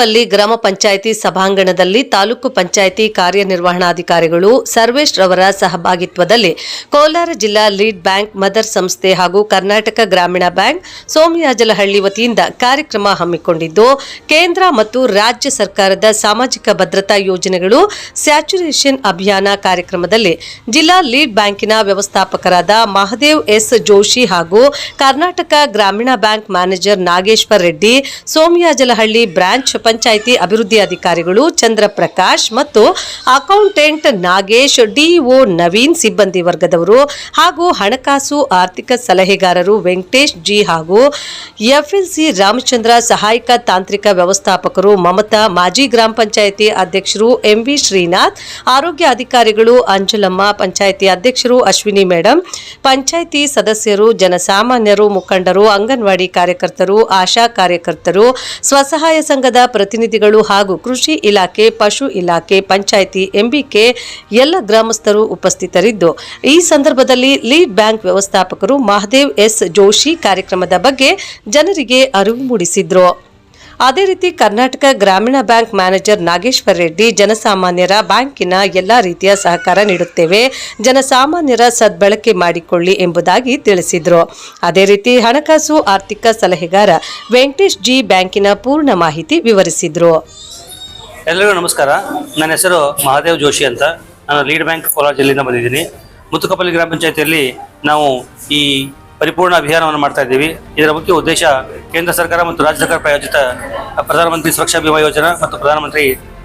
ಮುತುಕಪಲ್ಲಿ ಗ್ರಾಮ ಪಂಚಾಯಿತಿ ಸಭಾಂಗಣದಲ್ಲಿ ತಾಲೂಕು ಪಂಚಾಯಿತಿ ಕಾರ್ಯನಿರ್ವಹಣಾಧಿಕಾರಿಗಳು ಸರ್ವೇಶ್ ರವರ ಸಹಭಾಗಿತ್ವದಲ್ಲಿ ಕೋಲಾರ ಜಿಲ್ಲಾ ಲೀಡ್ ಬ್ಯಾಂಕ್ ಮದರ್ ಸಂಸ್ಥೆ ಹಾಗೂ ಕರ್ನಾಟಕ ಗ್ರಾಮೀಣ ಬ್ಯಾಂಕ್ ಸೋಮಯಾಜಲಹಳ್ಳಿ ವತಿಯಿಂದ ಕಾರ್ಯಕ್ರಮ ಹಮ್ಮಿಕೊಂಡಿದ್ದು, ಕೇಂದ್ರ ಮತ್ತು ರಾಜ್ಯ ಸರ್ಕಾರದ ಸಾಮಾಜಿಕ ಭದ್ರತಾ ಯೋಜನೆಗಳು ಸ್ಯಾಚುರೇಷನ್ ಅಭಿಯಾನ ಕಾರ್ಯಕ್ರಮದಲ್ಲಿ ಜಿಲ್ಲಾ ಲೀಡ್ ಬ್ಯಾಂಕಿನ ವ್ಯವಸ್ಥಾಪಕರಾದ ಮಹದೇವ್ ಎಸ್ ಜೋಶಿ ಹಾಗೂ Karnataka Grameena bank manager Nageshwar Reddy, Somayajalahalli branch panchayat ಅಭಿವೃದ್ಧಿ ಅಧಿಕಾರಿಗಳು ಚಂದ್ರಪ್ರಕಾಶ್ ಮತ್ತು ಅಕೌಂಟೆಂಟ್ ನಾಗೇಶ್ ಡಿಒ ನವೀನ್ ಸಿಬ್ಬಂದಿ ವರ್ಗದವರು ಹಾಗೂ ಹಣಕಾಸು ಆರ್ಥಿಕ ಸಲಹೆಗಾರರು ವೆಂಕಟೇಶ್ ಜಿ ಹಾಗೂ ಎಫ್ಎಲ್ಸಿ ರಾಮಚಂದ್ರ ಸಹಾಯಕ ತಾಂತ್ರಿಕ ವ್ಯವಸ್ಥಾಪಕರು ಮಮತಾ, ಮಾಜಿ ಗ್ರಾಮ ಪಂಚಾಯಿತಿ ಅಧ್ಯಕ್ಷರು ಎಂವಿ ಶ್ರೀನಾಥ್, ಆರೋಗ್ಯ ಅಧಿಕಾರಿಗಳು ಅಂಜಲಮ್ಮ, ಪಂಚಾಯಿತಿ ಅಧ್ಯಕ್ಷರು ಅಶ್ವಿನಿ ಮೇಡಂ, ಪಂಚಾಯಿತಿ ಸದಸ್ಯರು, ಜನಸಾಮಾನ್ಯರು, ಮುಖಂಡರು, ಅಂಗನವಾಡಿ ಕಾರ್ಯಕರ್ತರು, ಆಶಾ ಕಾರ್ಯಕರ್ತರು, ಸ್ವಸಹಾಯ ಸಂಘದ ಪ್ರತಿನಿಧಿಗಳು ಹಾಗೂ ಕೃಷಿ ಇಲಾಖೆ, ಪಶು ಇಲಾಖೆ, ಪಂಚಾಯಿತಿ, ಎಂಬಿಕೆ ಎಲ್ಲ ಗ್ರಾಮಸ್ಥರು ಉಪಸ್ಥಿತರಿದ್ದು, ಈ ಸಂದರ್ಭದಲ್ಲಿ ಲೀಡ್ ಬ್ಯಾಂಕ್ ವ್ಯವಸ್ಥಾಪಕರು ಮಹದೇವ್ ಎಸ್ ಜೋಶಿ ಕಾರ್ಯಕ್ರಮದ ಬಗ್ಗೆ ಜನರಿಗೆ ಅರಿವು ಮೂಡಿಸಿದ್ರು. ಅದೇ ರೀತಿ ಕರ್ನಾಟಕ ಗ್ರಾಮೀಣ ಬ್ಯಾಂಕ್ ಮ್ಯಾನೇಜರ್ ನಾಗೇಶ್ವರ ರೆಡ್ಡಿ ಜನಸಾಮಾನ್ಯರ ಬ್ಯಾಂಕಿನ ಎಲ್ಲಾ ರೀತಿಯ ಸಹಕಾರ ನೀಡುತ್ತೇವೆ. ಜನಸಾಮಾನ್ಯರ ಸದ್ಬಳಕೆ ಮಾಡಿಕೊಳ್ಳಿ ಎಂಬುದಾಗಿ ತಿಳಿಸಿದರು. ಅದೇ ರೀತಿ ಹಣಕಾಸು, ಆರ್ಥಿಕ ಸಲಹೆಗಾರ ವೆಂಕಟೇಶ್ ಜಿ ಬ್ಯಾಂಕಿನ ಪೂರ್ಣ ಮಾಹಿತಿ ವಿವರಿಸಿದರು. ಎಲ್ಲರಿಗೂ ನಮಸ್ಕಾರ. ನನ್ನ ಹೆಸರು ಮಹಾದೇವ್ ಜೋಶಿ ಅಂತ. ನಾನು ಲೀಡ್ ಬ್ಯಾಂಕ್ ಕೋಲಾರ ಜಿಲ್ಲೆಯಿಂದ ಬಂದಿದ್ದೀನಿ. ಮುತ್ತುಕಪಲ್ಲಿ ಗ್ರಾಮ ಪಂಚಾಯತಿಯಲ್ಲಿ ನಾವು ಈ ಪರಿಪೂರ್ಣ ಅಭಿಯಾನವನ್ನು ಮಾಡ್ತಾ ಇದ್ದೀವಿ. ಇದರ ಮುಖ್ಯ ಉದ್ದೇಶ ಕೇಂದ್ರ ಸರ್ಕಾರ ಮತ್ತು ರಾಜ್ಯ ಸರ್ಕಾರ ಪ್ರಾಯೋಜಿತ ಪ್ರಧಾನಮಂತ್ರಿ ಸುರಕ್ಷಾ ಬಿಮಾ ಯೋಜನಾ ಮತ್ತು ಪ್ರಧಾನಮಂತ್ರಿ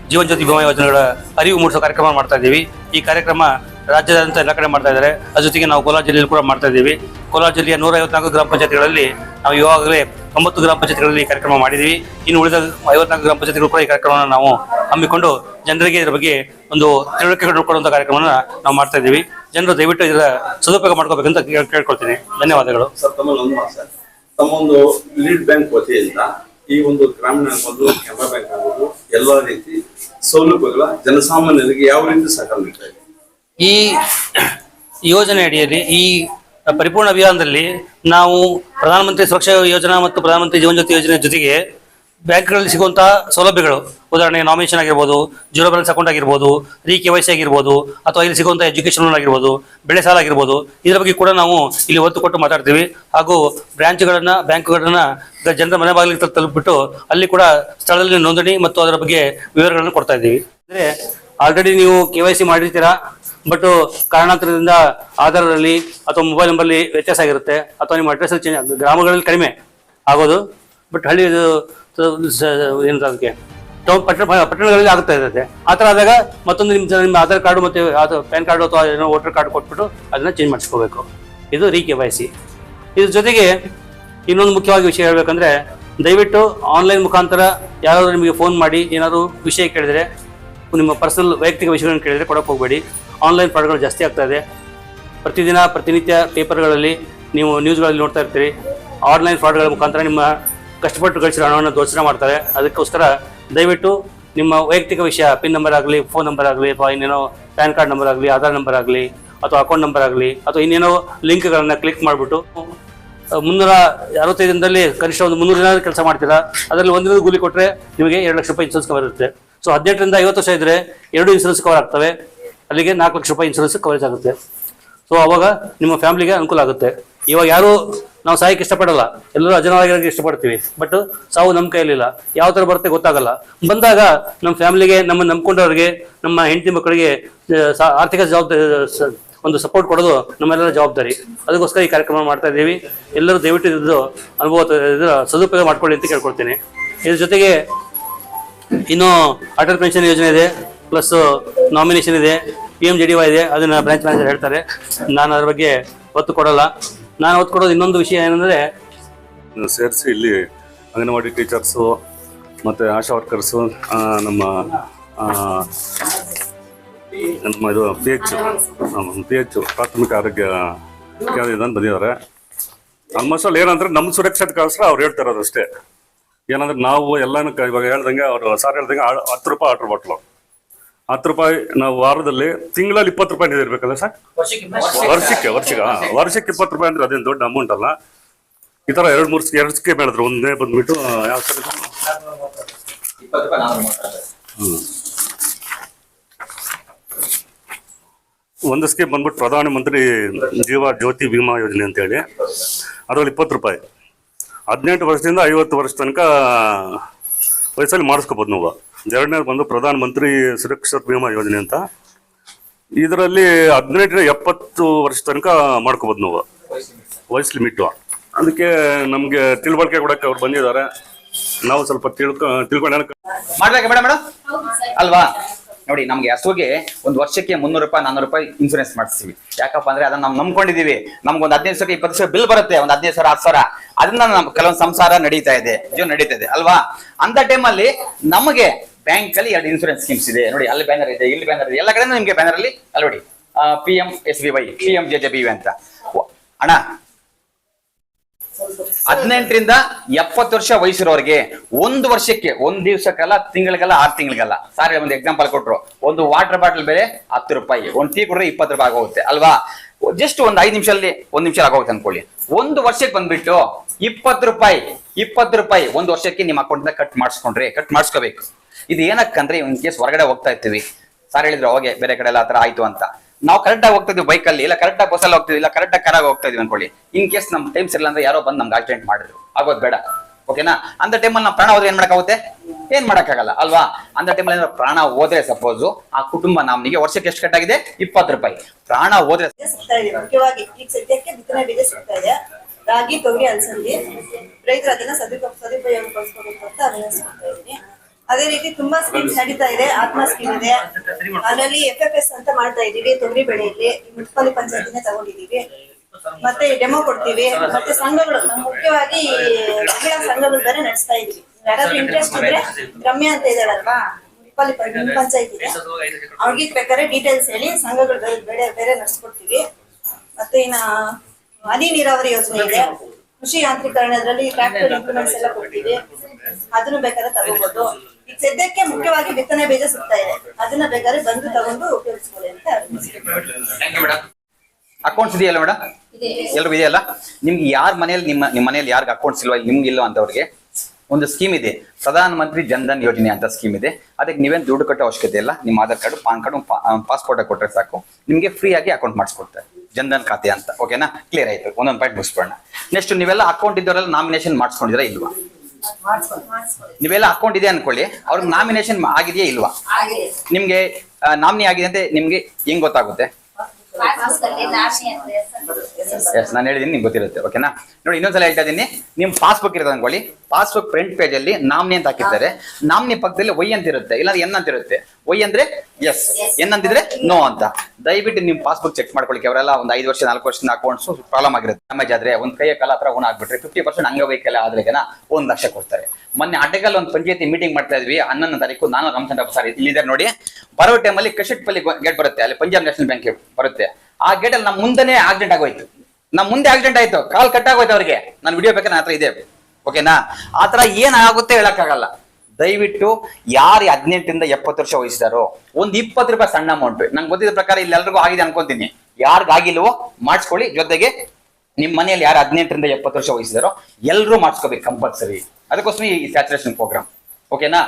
ಜೀವನ್ ಜ್ಯೋತಿ ಬಿಮಾ ಯೋಜನೆಗಳ ಅರಿವು ಮೂಡಿಸುವ ಕಾರ್ಯಕ್ರಮ ಮಾಡ್ತಾ ಇದ್ದೀವಿ. ಈ ಕಾರ್ಯಕ್ರಮ ರಾಜ್ಯದಾದ್ಯಂತ ಎಲ್ಲ ಕಡೆ ಮಾಡ್ತಾ ಇದ್ದಾರೆ. ಅದ್ರ ಜೊತೆಗೆ ನಾವು ಕೋಲಾರ ಜಿಲ್ಲೆಯಲ್ಲಿ ಕೂಡ ಮಾಡ್ತಾ ಇದ್ದೀವಿ. ಕೋಲಾರ ಜಿಲ್ಲೆಯ ನೂರ ಐವತ್ನಾಲ್ಕು ಗ್ರಾಮ ಪಂಚಾಯತ್ಗಳಲ್ಲಿ ನಾವು ಇವಾಗಲೇ ಒಂಬತ್ತು ಗ್ರಾಮ ಪಂಚಾಯತ್ಗಳಲ್ಲಿ ಕಾರ್ಯಕ್ರಮ ಮಾಡಿದ್ದೀವಿ. ಇನ್ನು ಉಳಿದ ಐವತ್ನಾಲ್ಕು ಗ್ರಾಮ ಪಂಚಾಯತ್ಗಳು ಕೂಡ ಈ ಕಾರ್ಯಕ್ರಮವನ್ನು ನಾವು ಹಮ್ಮಿಕೊಂಡು ಜನರಿಗೆ ಇದರ ಬಗ್ಗೆ ಒಂದು ತಿಳುವಳಿಕೆ ಕೊಡುವಂಥ ಕಾರ್ಯಕ್ರಮವನ್ನು ನಾವು ಮಾಡ್ತಾ ಇದ್ದೀವಿ. ಜನರು ದಯವಿಟ್ಟು ಇದರ ಸದುಪಯೋಗ ಮಾಡ್ಕೋಬೇಕಂತ ಕೇಳ್- ಕೇಳ್ಕೊಳ್ತೀನಿ. ಧನ್ಯವಾದಗಳು. ಸರ್ ತಮ್ಮಲ್ಲಿ ಒಂದು ಮಾತು ಸರ್. ತಮ್ಮ ಒಂದು ಲೀಡ್ ಬ್ಯಾಂಕ್ ವತಿಯಿಂದ ಈ ಒಂದು ಗ್ರಾಮೀಣ ಆಗ್ಬೋದು ಕೆನರಾ ಬ್ಯಾಂಕ್ ಆಗ್ಬೋದು ಎಲ್ಲ ರೀತಿ ಸೌಲಭ್ಯಗಳ ಜನಸಾಮಾನ್ಯರಿಗೆ ಯಾವ ರೀತಿ ಸಹಕಾರ ನೀಡ್ತಾ ಇದೆ? ಈ ಯೋಜನೆ ಅಡಿಯಲ್ಲಿ ಈ ಪರಿಪೂರ್ಣ ಅಭಿಯಾನದಲ್ಲಿ ನಾವು ಪ್ರಧಾನಮಂತ್ರಿ ಸುರಕ್ಷಾ ಯೋಜನಾ ಮತ್ತು ಪ್ರಧಾನಮಂತ್ರಿ ಜೀವನ ಜ್ಯೋತಿ ಯೋಜನೆ ಜೊತೆಗೆ ಬ್ಯಾಂಕ್ಗಳಲ್ಲಿ ಸಿಗುವಂತಹ ಸೌಲಭ್ಯಗಳು, ಉದಾಹರಣೆಗೆ ನಾಮಿನೇಷನ್ ಆಗಿರ್ಬೋದು ಜೀರೋ ಬ್ಯಾಲೆನ್ಸ್ ಅಕೌಂಟ್ ಆಗಿರ್ಬೋದು ರೀ ಕೆ ವೈ ಸಿ ಆಗಿರ್ಬೋದು, ಅಥವಾ ಇಲ್ಲಿ ಸಿಗುವಂಥ ಎಜುಕೇಷನ್ ಲೋನ್ ಆಗಿರ್ಬೋದು, ಬೆಳೆ ಸಾಲ ಆಗಿರ್ಬೋದು, ಇದರ ಬಗ್ಗೆ ಕೂಡ ನಾವು ಇಲ್ಲಿ ಒತ್ತು ಕೊಟ್ಟು ಮಾತಾಡ್ತೀವಿ. ಹಾಗೂ ಬ್ರಾಂಚ್ಗಳನ್ನು, ಬ್ಯಾಂಕ್ಗಳನ್ನ ಜನರ ಮನೆ ಬಾಗಿಲಿಗೆ ತಲುಪ್- ತಲುಪಿಬಿಟ್ಟು ಅಲ್ಲಿ ಕೂಡ ಸ್ಥಳದಲ್ಲಿ ನೋಂದಣಿ ಮತ್ತು ಅದರ ಬಗ್ಗೆ ವಿವರಗಳನ್ನು ಕೊಡ್ತಾ ಇದ್ದೀವಿ. ಅಂದ್ರೆ ಆಲ್ರೆಡಿ ನೀವು ಕೆ ವೈ ಸಿ ಮಾಡಿರ್ತೀರಾ ಬಟ್ ಕಾರಣಾಂತರದಿಂದ ಆಧಾರದಲ್ಲಿ ಅಥವಾ ಮೊಬೈಲ್ ನಂಬರ್ಲಿ ವ್ಯತ್ಯಾಸ ಆಗಿರುತ್ತೆ, ಅಥವಾ ನಿಮ್ಮ ಅಡ್ರೆಸ್ ಚೇಂಜ್ ಗ್ರಾಮಗಳಲ್ಲಿ ಕಡಿಮೆ ಆಗೋದು ಬಟ್ ಹಳ್ಳಿ ಅದಕ್ಕೆ? ಟೌನ್ ಪಟ್ಟಣ ಪಟ್ಟಣಗಳಲ್ಲಿ ಆಗ್ತಾ ಇರುತ್ತೆ. ಆ ಥರ ಆದಾಗ ಮತ್ತೊಂದು ನಿಮ್ಮ ನಿಮ್ಮ ಆಧಾರ್ ಕಾರ್ಡು ಮತ್ತು ಅದು ಪ್ಯಾನ್ ಕಾರ್ಡು ಅಥವಾ ಏನೋ ವೋಟರ್ ಕಾರ್ಡ್ ಕೊಟ್ಬಿಟ್ಟು ಅದನ್ನು ಚೇಂಜ್ ಮಾಡಿಸ್ಕೋಬೇಕು. ಇದು ರೀ ಕೆ ವೈ ಸಿ. ಇದ್ರ ಜೊತೆಗೆ ಇನ್ನೊಂದು ಮುಖ್ಯವಾಗಿ ವಿಷಯ ಹೇಳಬೇಕಂದ್ರೆ ದಯವಿಟ್ಟು ಆನ್ಲೈನ್ ಮುಖಾಂತರ ಯಾರಾದರೂ ನಿಮಗೆ ಫೋನ್ ಮಾಡಿ ಏನಾದರೂ ವಿಷಯ ಕೇಳಿದರೆ, ನಿಮ್ಮ ಪರ್ಸನಲ್ ವೈಯಕ್ತಿಕ ವಿಷಯಗಳನ್ನು ಕೇಳಿದರೆ ಕೊಡಕ್ಕೆ ಹೋಗಬೇಡಿ. ಆನ್ಲೈನ್ ಫ್ರಾಡ್ಗಳು ಜಾಸ್ತಿ ಆಗ್ತಾ ಇದೆ. ಪ್ರತಿದಿನ, ಪ್ರತಿನಿತ್ಯ ಪೇಪರ್ಗಳಲ್ಲಿ ನೀವು ನ್ಯೂಸ್ಗಳಲ್ಲಿ ನೋಡ್ತಾ ಇರ್ತೀರಿ. ಆನ್ಲೈನ್ ಫ್ರಾಡ್ಗಳ ಮುಖಾಂತರ ನಿಮ್ಮ ಕಷ್ಟಪಟ್ಟು ಗಳಿಸಿರೋ ಹಣವನ್ನು ದೋಚನೆ ಮಾಡ್ತಾರೆ. ಅದಕ್ಕೋಸ್ಕರ ದಯವಿಟ್ಟು ನಿಮ್ಮ ವೈಯಕ್ತಿಕ ವಿಷಯ, ಪಿನ್ ನಂಬರ್ ಆಗಲಿ, ಫೋನ್ ನಂಬರ್ ಆಗಲಿ, ಅಥವಾ ಇನ್ನೇನೋ ಪ್ಯಾನ್ ಕಾರ್ಡ್ ನಂಬರ್ ಆಗಲಿ, ಆಧಾರ್ ನಂಬರ್ ಆಗಲಿ, ಅಥವಾ ಅಕೌಂಟ್ ನಂಬರ್ ಆಗಲಿ, ಅಥವಾ ಇನ್ನೇನೋ ಲಿಂಕ್ಗಳನ್ನು ಕ್ಲಿಕ್ ಮಾಡಿಬಿಟ್ಟು ಮುನ್ನೂರ ಅರವತ್ತೈದು ದಿನದಲ್ಲಿ ಕನಿಷ್ಠ ಒಂದು ಮುನ್ನೂರು ದಿನ ಕೆಲಸ ಮಾಡ್ತೀರಾ? ಅದರಲ್ಲಿ ಒಂದು ಗೂಲಿ ಕೊಟ್ಟರೆ ನಿಮಗೆ ಎರಡು ಲಕ್ಷ ರೂಪಾಯಿ ಇನ್ಸೂರೆನ್ಸ್ ಕವರ್ ಇರುತ್ತೆ. ಸೊ ಹದಿನೆಂಟರಿಂದ ಐವತ್ತು ವರ್ಷ ಇದ್ದರೆ ಎರಡು ಇನ್ಸೂರೆನ್ಸ್ ಕವರ್ ಆಗ್ತವೆ. ಅಲ್ಲಿಗೆ ನಾಲ್ಕು ಲಕ್ಷ ರೂಪಾಯಿ ಇನ್ಸೂರೆನ್ಸ್ ಕವರೇಜ್ ಆಗುತ್ತೆ. ಸೊ ಅವಾಗ ನಿಮ್ಮ ಫ್ಯಾಮಿಲಿಗೆ ಅನುಕೂಲ ಆಗುತ್ತೆ. ಇವಾಗ ಯಾರು ನಾವು ಸಾಯಕ್ಕೆ ಇಷ್ಟಪಡಲ್ಲ. ಎಲ್ಲರೂ ಅಜನವಾಗಿರೋಕ್ಕೆ ಇಷ್ಟಪಡ್ತೀವಿ. ಬಟ್ ಸಾವು ನಮ್ಮ ಕೈಯಲ್ಲಿಲ್ಲ. ಯಾವ ಥರ ಬರುತ್ತೆ ಗೊತ್ತಾಗಲ್ಲ. ಬಂದಾಗ ನಮ್ಮ ಫ್ಯಾಮಿಲಿಗೆ, ನಮ್ಮ ನಂಬ್ಕೊಂಡವ್ರಿಗೆ, ನಮ್ಮ ಹೆಂಡತಿ ಮಕ್ಕಳಿಗೆ ಆರ್ಥಿಕ ಜವಾಬ್ದಾರಿ ಒಂದು ಸಪೋರ್ಟ್ ಕೊಡೋದು ನಮ್ಮೆಲ್ಲರ ಜವಾಬ್ದಾರಿ. ಅದಕ್ಕೋಸ್ಕರ ಈ ಕಾರ್ಯಕ್ರಮ ಮಾಡ್ತಾ ಇದ್ದೀವಿ. ಎಲ್ಲರೂ ದಯವಿಟ್ಟು ಇದ್ದು ಅನುಭವ ಸದುಪಯೋಗ ಮಾಡ್ಕೊಳ್ಳಿ ಅಂತ ಕೇಳ್ಕೊಳ್ತೀನಿ. ಇದ್ರ ಜೊತೆಗೆ ಇನ್ನು ಅಟಲ್ ಪೆನ್ಷನ್ ಯೋಜನೆ ಇದೆ, ಪ್ಲಸ್ ನಾಮಿನೇಷನ್ ಇದೆ, P M J D Y ಇದೆ, ಅದನ್ನ ಬ್ರಾಂಚ್ ಮ್ಯಾನೇಜರ್ ಹೇಳ್ತಾರೆ. ನಾನು ಅದ್ರ ಬಗ್ಗೆ ಒತ್ತು ಕೊಡಲ್ಲ. ನಾನು ಒತ್ತು ಕೊಡೋದು ಇನ್ನೊಂದು ವಿಷಯ ಏನಂದ್ರೆ ಸೇರಿಸಿ ಇಲ್ಲಿ ಅಂಗನವಾಡಿ ಟೀಚರ್ಸು ಮತ್ತು ಆಶಾ ವರ್ಕರ್ಸು ನಮ್ಮ ನಮ್ಮ ಇದು ಪಿ ಎಚ್ ಪಿ ಎಚ್ ಪ್ರಾಥಮಿಕ ಆರೋಗ್ಯ ಇದನ್ನು ಬಂದಿದ್ದಾರೆ. ಆಲ್ಮೋಸ್ಟ್ ಅಲ್ಲಿ ಏನಂದ್ರೆ ನಮ್ಮ ಸುರಕ್ಷತೆಗೋಸ್ಕರ ಅವ್ರು ಹೇಳ್ತಾ ಇರೋದು ಅಷ್ಟೇ. ಏನಂದ್ರೆ ನಾವು ಎಲ್ಲಾನು ಇವಾಗ ಹೇಳ್ದಂಗೆ ಅವರು ಸಾರ್ ಹೇಳ್ದಂಗೆ ಹತ್ತು ರೂಪಾಯಿ ಆರ್ಡ್ರ್ ಬಾಟ್ಲು ಹತ್ತು ರೂಪಾಯಿ ನಾವು ವಾರದಲ್ಲಿ ತಿಂಗಳಲ್ಲಿ ಇಪ್ಪತ್ತು ರೂಪಾಯಿ ನೀರು ಇರಬೇಕಲ್ಲ ಸರ್? ವರ್ಷಕ್ಕೆ ವರ್ಷಕ್ಕೆ ವರ್ಷಕ್ಕೆ ಇಪ್ಪತ್ತು ರೂಪಾಯಿ ಅಂದ್ರೆ ಅದೇನು ದೊಡ್ಡ ಅಮೌಂಟ್ ಅಲ್ಲ. ಈ ತರ ಎರಡು ಮೂರು ಎರಡು ಸ್ಕೀಮ್ ಹೇಳಿದ್ರು ಒಂದೇ ಬಂದ್ಬಿಟ್ಟು ಯಾವ ಸರ್ ಒಂದು ಸ್ಕೀಮ್ ಬಂದ್ಬಿಟ್ಟು ಪ್ರಧಾನ ಮಂತ್ರಿ ಜೀವ ಜ್ಯೋತಿ ವಿಮಾ ಯೋಜನೆ ಅಂತೇಳಿ. ಅದರಲ್ಲಿ ಇಪ್ಪತ್ತು ರೂಪಾಯಿ. ಹದಿನೆಂಟು ವರ್ಷದಿಂದ ಐವತ್ತು ವರ್ಷ ತನಕ ವಯಸ್ಸಲ್ಲಿ ಮಾಡಿಸ್ಕೋಬೋದು ನಾವು. ಎರಡನೇದು ಬಂದು ಪ್ರಧಾನ ಮಂತ್ರಿ ಸುರಕ್ಷಾ ಭೀಮಾ ಯೋಜನೆ ಅಂತ. ಇದರಲ್ಲಿ ಹದಿನೆಂಟರಿಂದ ಎಪ್ಪತ್ತು ವರ್ಷ ತನಕ ಮಾಡ್ಕೋಬೋದು ನಾವು. ವಯಸ್ಸು ಲಿಮಿಟು. ಅದಕ್ಕೆ ನಮಗೆ ತಿಳುವಳಿಕೆ ಕೊಡಕ್ಕೆ ಅವ್ರು ಬಂದಿದ್ದಾರೆ. ನಾವು ಸ್ವಲ್ಪ ತಿಳ್ಕೊ ತಿಳ್ಕೊಂಡು ಮಾಡ್ಬೇಕಾ ಮೇಡಮ್ ಮೇಡಮ್? ಅಲ್ವಾ? ನೋಡಿ ನಮ್ಗೆ ಹಸುಗೆ ಒಂದು ವರ್ಷಕ್ಕೆ ಮುನ್ನೂರು ರೂಪಾಯಿ ನಾನ್ನೂರು ರೂಪಾಯಿ ಇನ್ಸೂರೆನ್ಸ್ ಮಾಡಿಸ್ತೀವಿ ಯಾಕಪ್ಪ ಅಂದ್ರೆ ಅದನ್ನ ನಾವು ನಂಬ್ಕೊಂಡಿದೀವಿ ನಮ್ಗೆ ಒಂದು ಹದಿನೈದು ಸಾವಿರ ಇಪ್ಪತ್ತು ಸಾವಿರ ಬಿಲ್ ಬರುತ್ತೆ ಒಂದು ಹದಿನೈದು ಸಾವಿರ ಹತ್ತು ಸಾವಿರ. ಅದನ್ನ ನಮ್ ಕೆಲವೊಂದು ಸಂಸಾರ ನಡೀತಾ ಇದೆ. ಜೀವನ ನಡೀತಾ ಇದೆ. ಅಲ್ವಾ? ಅಂತ ಟೈಮಲ್ಲಿ ನಮಗೆ ಬ್ಯಾಂಕ್ ಅಲ್ಲಿ ಎರಡು ಇನ್ಸೂರೆನ್ಸ್ ಸ್ಕೀಮ್ಸ್ ಇದೆ. ನೋಡಿ, ಅಲ್ಲಿ ಬ್ಯಾನರ್ ಇದೆ, ಇಲ್ಲಿ ಬ್ಯಾನರ್ ಇದೆ. ಎಲ್ಲ ಕಡೆ ನಿಮ್ಗೆ ಬ್ಯಾನರ್ ಅಲ್ಲಿ ಅಲ್ಲಿ ನೋಡಿ P M S B Y P M J J B ಅಂತ. ಅಣ್ಣ, ಹದಿನೆಂಟರಿಂದ ಎಪ್ಪತ್ತು ವರ್ಷ ವಯಸ್ಸಿರೋರಿಗೆ ಒಂದು ವರ್ಷಕ್ಕೆ, ಒಂದು ದಿವಸಕ್ಕಲ್ಲ, ತಿಂಗಳಿಗೆಲ್ಲ, ಆರು ತಿಂಗಳಿಗಲ್ಲ. ಸಾರಿ, ಒಂದು ಎಕ್ಸಾಂಪಲ್ ಕೊಟ್ಟರು ಒಂದು ವಾಟರ್ ಬಾಟಲ್ ಬೆಲೆ ಹತ್ತು ರೂಪಾಯಿ, ಒಂದು ಟೀ ಕೊಡ್ರೆ ಇಪ್ಪತ್ತು ರೂಪಾಯಿ ಆಗೋಗುತ್ತೆ, ಅಲ್ವಾ? ಜಸ್ಟ್ ಒಂದು ಐದು ನಿಮಿಷದಲ್ಲಿ ಒಂದು ನಿಮಿಷ ಆಗೋಗುತ್ತೆ ಅನ್ಕೊಳ್ಳಿ. ಒಂದು ವರ್ಷಕ್ಕೆ ಬಂದ್ಬಿಟ್ಟು ಇಪ್ಪತ್ತು ರೂಪಾಯಿ ಇಪ್ಪತ್ತು ರೂಪಾಯಿ ಒಂದು ವರ್ಷಕ್ಕೆ ನಿಮ್ಮ ಅಕೌಂಟ್ ಕಟ್ ಮಾಡಿಸ್ಕೊಂಡ್ರಿ ಕಟ್ ಮಾಡಿಸ್ಕೋಬೇಕು. ಇದು ಏನಕ್ಕಂದ್ರೆ ಇನ್ ಕೇಸ್ ಹೊರಗಡೆ ಹೋಗ್ತಾ ಇರ್ತೀವಿ. ಸಾರ್ ಹೇಳಿದ್ರು ಅವಾಗೆ ಬೇರೆ ಕಡೆ ಎಲ್ಲ ಆತರ ಆಯ್ತು ಅಂತ. ನಾವು ಕರೆಕ್ಟ್ ಆಗಿ ಹೋಗ್ತಾ ಇದೀವಿ ಬೈಕ್ ಅಲ್ಲಿ, ಇಲ್ಲ ಕರೆಕ್ಟ್ ಆಗಿ ಬಸ್ಸಲ್ಲಿ ಹೋಗ್ತಿದ್ವಿ ಇಲ್ಲ ಕರೆಕ್ಟ್ ಆಗಿ ಕರಾಗ ಹೋಗ್ತಾ ಇದೀವಿ ಅನ್ಕೊಳ್ಳಿ. ಇನ್ ಕೇಸ್ ನಮ್ ಟೈಮ್ ಸರಿಲ್ಲ ಅಂದ್ರೆ ಯಾರೋ ಬಂದು ನಮ್ಗೆ ಆಕ್ಸಿಡೆಂಟ್ ಮಾಡಿದ್ರು. ಆಗೋದು ಬೇಡ. ಓಕೆನಾ ಅಂತ ಟೈಮಲ್ಲಿ ನಾವು ಪ್ರಾಣ ಹೋದ್ರೆ ಏನ್ ಮಾಡಕ್ಕಾಗುತ್ತೆ? ಏನ್ ಮಾಡಕ್ಕಾಗಲ್ಲ, ಅಲ್ವಾ? ಅಂತ ಟೈಮಲ್ಲಿ ಏನಾದ್ರು ಪ್ರಾಣ ಹೋದ್ರೆ ಸಪೋಸ್ ಆ ಕುಟುಂಬ ನಮ್ಗೆ ವರ್ಷಕ್ಕೆ ಎಷ್ಟು ಕಟ್ಟಾಗಿದೆ? ಇಪ್ಪತ್ತು ರೂಪಾಯಿ. ಪ್ರಾಣ ಹೋದ್ರೆ ಮುಖ್ಯವಾಗಿ ಈಗ ಸದ್ಯಕ್ಕೆ ಬಿತ್ತನೆ ಬೀಜ ಸಿಗ್ತಾ ಇದೆ. ರಾಗಿ, ತೊಗರಿ, ಅಲಸಂದಿ. ರೈತರು ಅದನ್ನ ಸದುಪ, ಸದುಪಯೋಗ ಅದೇ ರೀತಿ ತುಂಬಾ ಸ್ಕೀಮ್ಸ್ ನಡೀತಾ ಇದೆ, ಆತ್ಮ ಸ್ಕೀಮ್ ಇದೆ. ಅದರಲ್ಲಿ ಎಫ್ ಎಫ್ ಎಸ್ ಅಂತ ಮಾಡ್ತಾ ಇದೀವಿ ತೊಗರಿ ಬೆಳೆಯಲ್ಲಿ. ಮುನ್ಸಿಪಾಲಿ ಪಂಚಾಯತಿನೇ ತಗೊಂಡಿದೀವಿ ಮತ್ತೆ ಡೆಮೋ ಕೊಡ್ತೀವಿ. ಮತ್ತೆ ಸಂಘಗಳು, ಮುಖ್ಯವಾಗಿ ಮಹಿಳಾ ಸಂಘಗಳು ಬೇರೆ ನಡೆಸ್ತಾ ಇದೀವಿ ಯಾರಾದ್ರೂ ಇಂಟ್ರೆಸ್ಟ್ ಇದ್ರೆ ರಮ್ಯ ಅಂತ ಇದ್ದಾಳಲ್ವಾ ಮುನ್ಸಿಪಾಲಿ ಪಂಚಾಯತ್ ಇದೆ. ಅವ್ರಿಗೆ ಬೇಕಾದ್ರೆ ಡೀಟೇಲ್ಸ್ ಹೇಳಿ ಸಂಘಗಳು ಬೇರೆ ಬೇರೆ ನಡ್ಸ್ಕೊಡ್ತೀವಿ. ಮತ್ತೆ ಇನ್ನ ಹನಿ ನೀರಾವರಿ ಯೋಜನೆ ಇದೆ. ಕೃಷಿ ಯಾಂತ್ರೀಕರಣದಲ್ಲಿ ಟ್ರಾಕ್ಟರ್ ಇಂಪ್ಲಿಮೆಂಟ್ಸ್ ಎಲ್ಲ ಕೊಡ್ತೀವಿ. ಅದನ್ನು ಬೇಕಾದ್ರೆ ತಗೋಬಹುದು ಈಗ ಸದ್ಯಕ್ಕೆ ಮುಖ್ಯವಾಗಿ ಬಿತ್ತನೆ ಬೀಜ ಸಿಗ್ತಾ ಇದೆ. ಅದನ್ನ ಬೇಕಾದ್ರೆ ಬಂದು ತಗೊಂಡು ಉಪಯೋಗಿಸ್ಕೊಳ್ಳಿ ಅಂತ. ಅಕೌಂಟ್ಸ್ ಇದೆಯಲ್ಲ ಮೇಡಮ್ ಎಲ್ರಿಗೂ ಇದೆಯಲ್ಲ ನಿಮ್ಗೆ ಯಾರ ಮನೆಯಲ್ಲಿ ನಿಮ್ಮ ನಿಮ್ಮ ಮನೆಯಲ್ಲಿ ಯಾರಿಗೆ ಅಕೌಂಟ್ಸ್ ಇಲ್ವಾ? ನಿಮ್ಗೆ ಇಲ್ವಾ ಅಂತವ್ರಿಗೆ? ಒಂದು ಸ್ಕೀಮ್ ಇದೆ. ಪ್ರಧಾನ ಮಂತ್ರಿ ಜನ್ಧನ್ ಯೋಜನೆ ಅಂತ ಸ್ಕೀಮ್ ಇದೆ. ಅದಕ್ಕೆ ನೀವೇನು ದುಡ್ಡು ಕಟ್ಟೋ ಅವಶ್ಯಕತೆ ಇಲ್ಲ. ನಿಮ್ಮ Aadhaar card PAN card passport ಕೊಟ್ಟರೆ ಸಾಕು. ನಿಮಗೆ ಫ್ರೀ ಆಗಿ ಅಕೌಂಟ್ ಮಾಡಿಸ್ಕೊಡ್ತಾರೆ. ಜನ್ಧನ್ ಖಾತೆ ಅಂತ. ಓಕೆನಾ ಕ್ಲಿಯರ್ ಆಯ್ತು. ಒಂದೊಂದು ಪಾಯಿಂಟ್ ಮುಗಿಸ್ಬೋಣ ನೆಕ್ಸ್ಟ್ ನೀವೆಲ್ಲ ಅಕೌಂಟ್ ಇದ್ದವರೆಲ್ಲ ನಾಮಿನೇಷನ್ ಮಾಡಿಸ್ಕೊಂಡಿದ್ರೆ ಇಲ್ವಾ? ನೀವೆಲ್ಲ ಅಕೌಂಟ್ ಇದೆ ಅನ್ಕೊಳ್ಳಿ. ಅವ್ರಿಗೆ ನಾಮಿನೇಷನ್ ಆಗಿದೆಯಾ ಇಲ್ವಾ? ನಿಮ್ಗೆ ನಾಮಿನಿ ಆಗಿದೆ ಅಂತ ನಿಮ್ಗೆ ಹೆಂಗ್ ಗೊತ್ತಾಗುತ್ತೆ? ಎಸ್ ನಾನು ಹೇಳಿದೀನಿ ನಿಮ್ಗೆ ಗೊತ್ತಿರುತ್ತೆ ಓಕೆನಾ ನೋಡಿ ಇನ್ನೊಂದ್ಸಲ ಹೇಳ್ತಾ ಇದ್ದೀನಿ ನಿಮ್ ಪಾಸ್ಬುಕ್ ಇರೋದು ಅನ್ಕೊಳ್ಳಿ ಪಾಸ್ಬುಕ್ ಪ್ರಿಂಟ್ ಪೇಜ್ ಅಲ್ಲಿ ನಾಮ್ನಿ ಅಂತ ಹಾಕಿರ್ತಾರೆ. ನಾಮ್ನಿ ಪಕ್ಕದಲ್ಲಿ ವೈ ಅಂತ ಇರುತ್ತೆ ಇಲ್ಲ ಎನ್ ಅಂತ ಇರುತ್ತೆ. ವೈ ಅಂದ್ರೆ ಎಸ್ ಎನ್ ಅಂತಿದ್ರೆ ನೋ ಅಂತ. ದಯವಿಟ್ಟು ನಿಮ್ ಪಾಸ್ಬುಕ್ ಚೆಕ್ ಮಾಡ್ಕೊಳ್ಳಿ ಅವರೆಲ್ಲ ಒಂದು ಐದು ವರ್ಷ ನಾಲ್ಕು ವರ್ಷದ ಅಕೌಂಟ್ಸ್ ಪ್ರಾಬ್ಲಮ್ ಆಗಿರುತ್ತೆ. ಡ್ಯಾಮೇಜ್ ಆದ್ರೆ ಒಂದ್ ಕೈಯ ಕಾಲ ಹತ್ರ ಓನ್ ಆಗ್ಬಿಟ್ರೆ ಫಿಫ್ಟಿ ಪರ್ಸೆಂಟ್ ಅಂಗವೈಕಲ್ಯ ಆದ್ರೆ ಒಂದ್ ಲಕ್ಷ ಕೊಡ್ತಾರೆ. ಮೊನ್ನೆ ಅಡ್ಡಗಲ್ ಒಂದು ಪಂಚಾಯತಿ ಮೀಟಿಂಗ್ ಮಾಡ್ತಾ ಇದ್ವಿ ಹನ್ನೊಂದು ತಾರೀಕು ನಾನು ರಾಮಚಂದ್ರ ಸಾರಿ ಇಲ್ಲಿದ್ದಾರೆ ನೋಡಿ. ಬರೋ ಟೈಮಲ್ಲಿ ಕಶೆಟ್ಪಲ್ಲಿ ಗೇಟ್ ಬರುತ್ತೆ, ಅಲ್ಲಿ ಪಂಜಾಬ್ ನ್ಯಾಷನಲ್ ಬ್ಯಾಂಕ್ ಬರುತ್ತೆ. ಆ ಗೇಟ್ ಅಲ್ಲಿ ನಮ್ಮ ಮುಂದೆ ಆಕ್ಸಿಡೆಂಟ್ ಆಗೋಯ್ತು. ನಮ್ಮ ಮುಂದೆ ಆಕ್ಸಿಡೆಂಟ್ ಆಯ್ತು, ಕಾಲ್ ಕಟ್ ಆಗೋಯ್ತು ಅವ್ರಿಗೆ. ನಾನು ವಿಡಿಯೋ ಬೇಕಾದ್ರೆ ಹತ್ರ ಇದೆ. ಓಕೆನಾ ಆ ತರ ಏನಾಗುತ್ತೆ ಹೇಳಕ್ಕಾಗಲ್ಲ. ದಯವಿಟ್ಟು ಯಾರು ಹದಿನೆಂಟರಿಂದ ಎಪ್ಪತ್ತು ವರ್ಷ ವಹಿಸಿದಾರೋ ಒಂದ್ ಇಪ್ಪತ್ತು ರೂಪಾಯಿ ಸಣ್ಣ ಅಮೌಂಟ್ ನಂಗೆ ಗೊತ್ತಿದ್ದ ಪ್ರಕಾರ ಇಲ್ಲಿ ಎಲ್ರಿಗೂ ಆಗಿದೆ ಅನ್ಕೊಂತೀನಿ. ಯಾರಿಗಾಗಿಲ್ವೋ ಮಾಡಿಸ್ಕೊಳ್ಳಿ, ಜೊತೆಗೆ ನಿಮ್ ಮನೆಯಲ್ಲಿ ಯಾರು ಹದಿನೆಂಟರಿಂದ ಎಪ್ಪತ್ತು ವರ್ಷ ವಯಸ್ಸಿದಾರೋ ಎಲ್ಲರೂ ಮಾಡಿಸ್ಕೋಬೇಕು ಕಂಪಲ್ಸರಿ ಅದಕ್ಕೋಸ್ಕರ ಈ ಸ್ಯಾಚುರೇಷನ್ ಪ್ರೋಗ್ರಾಮ್ ಓಕೆನಾ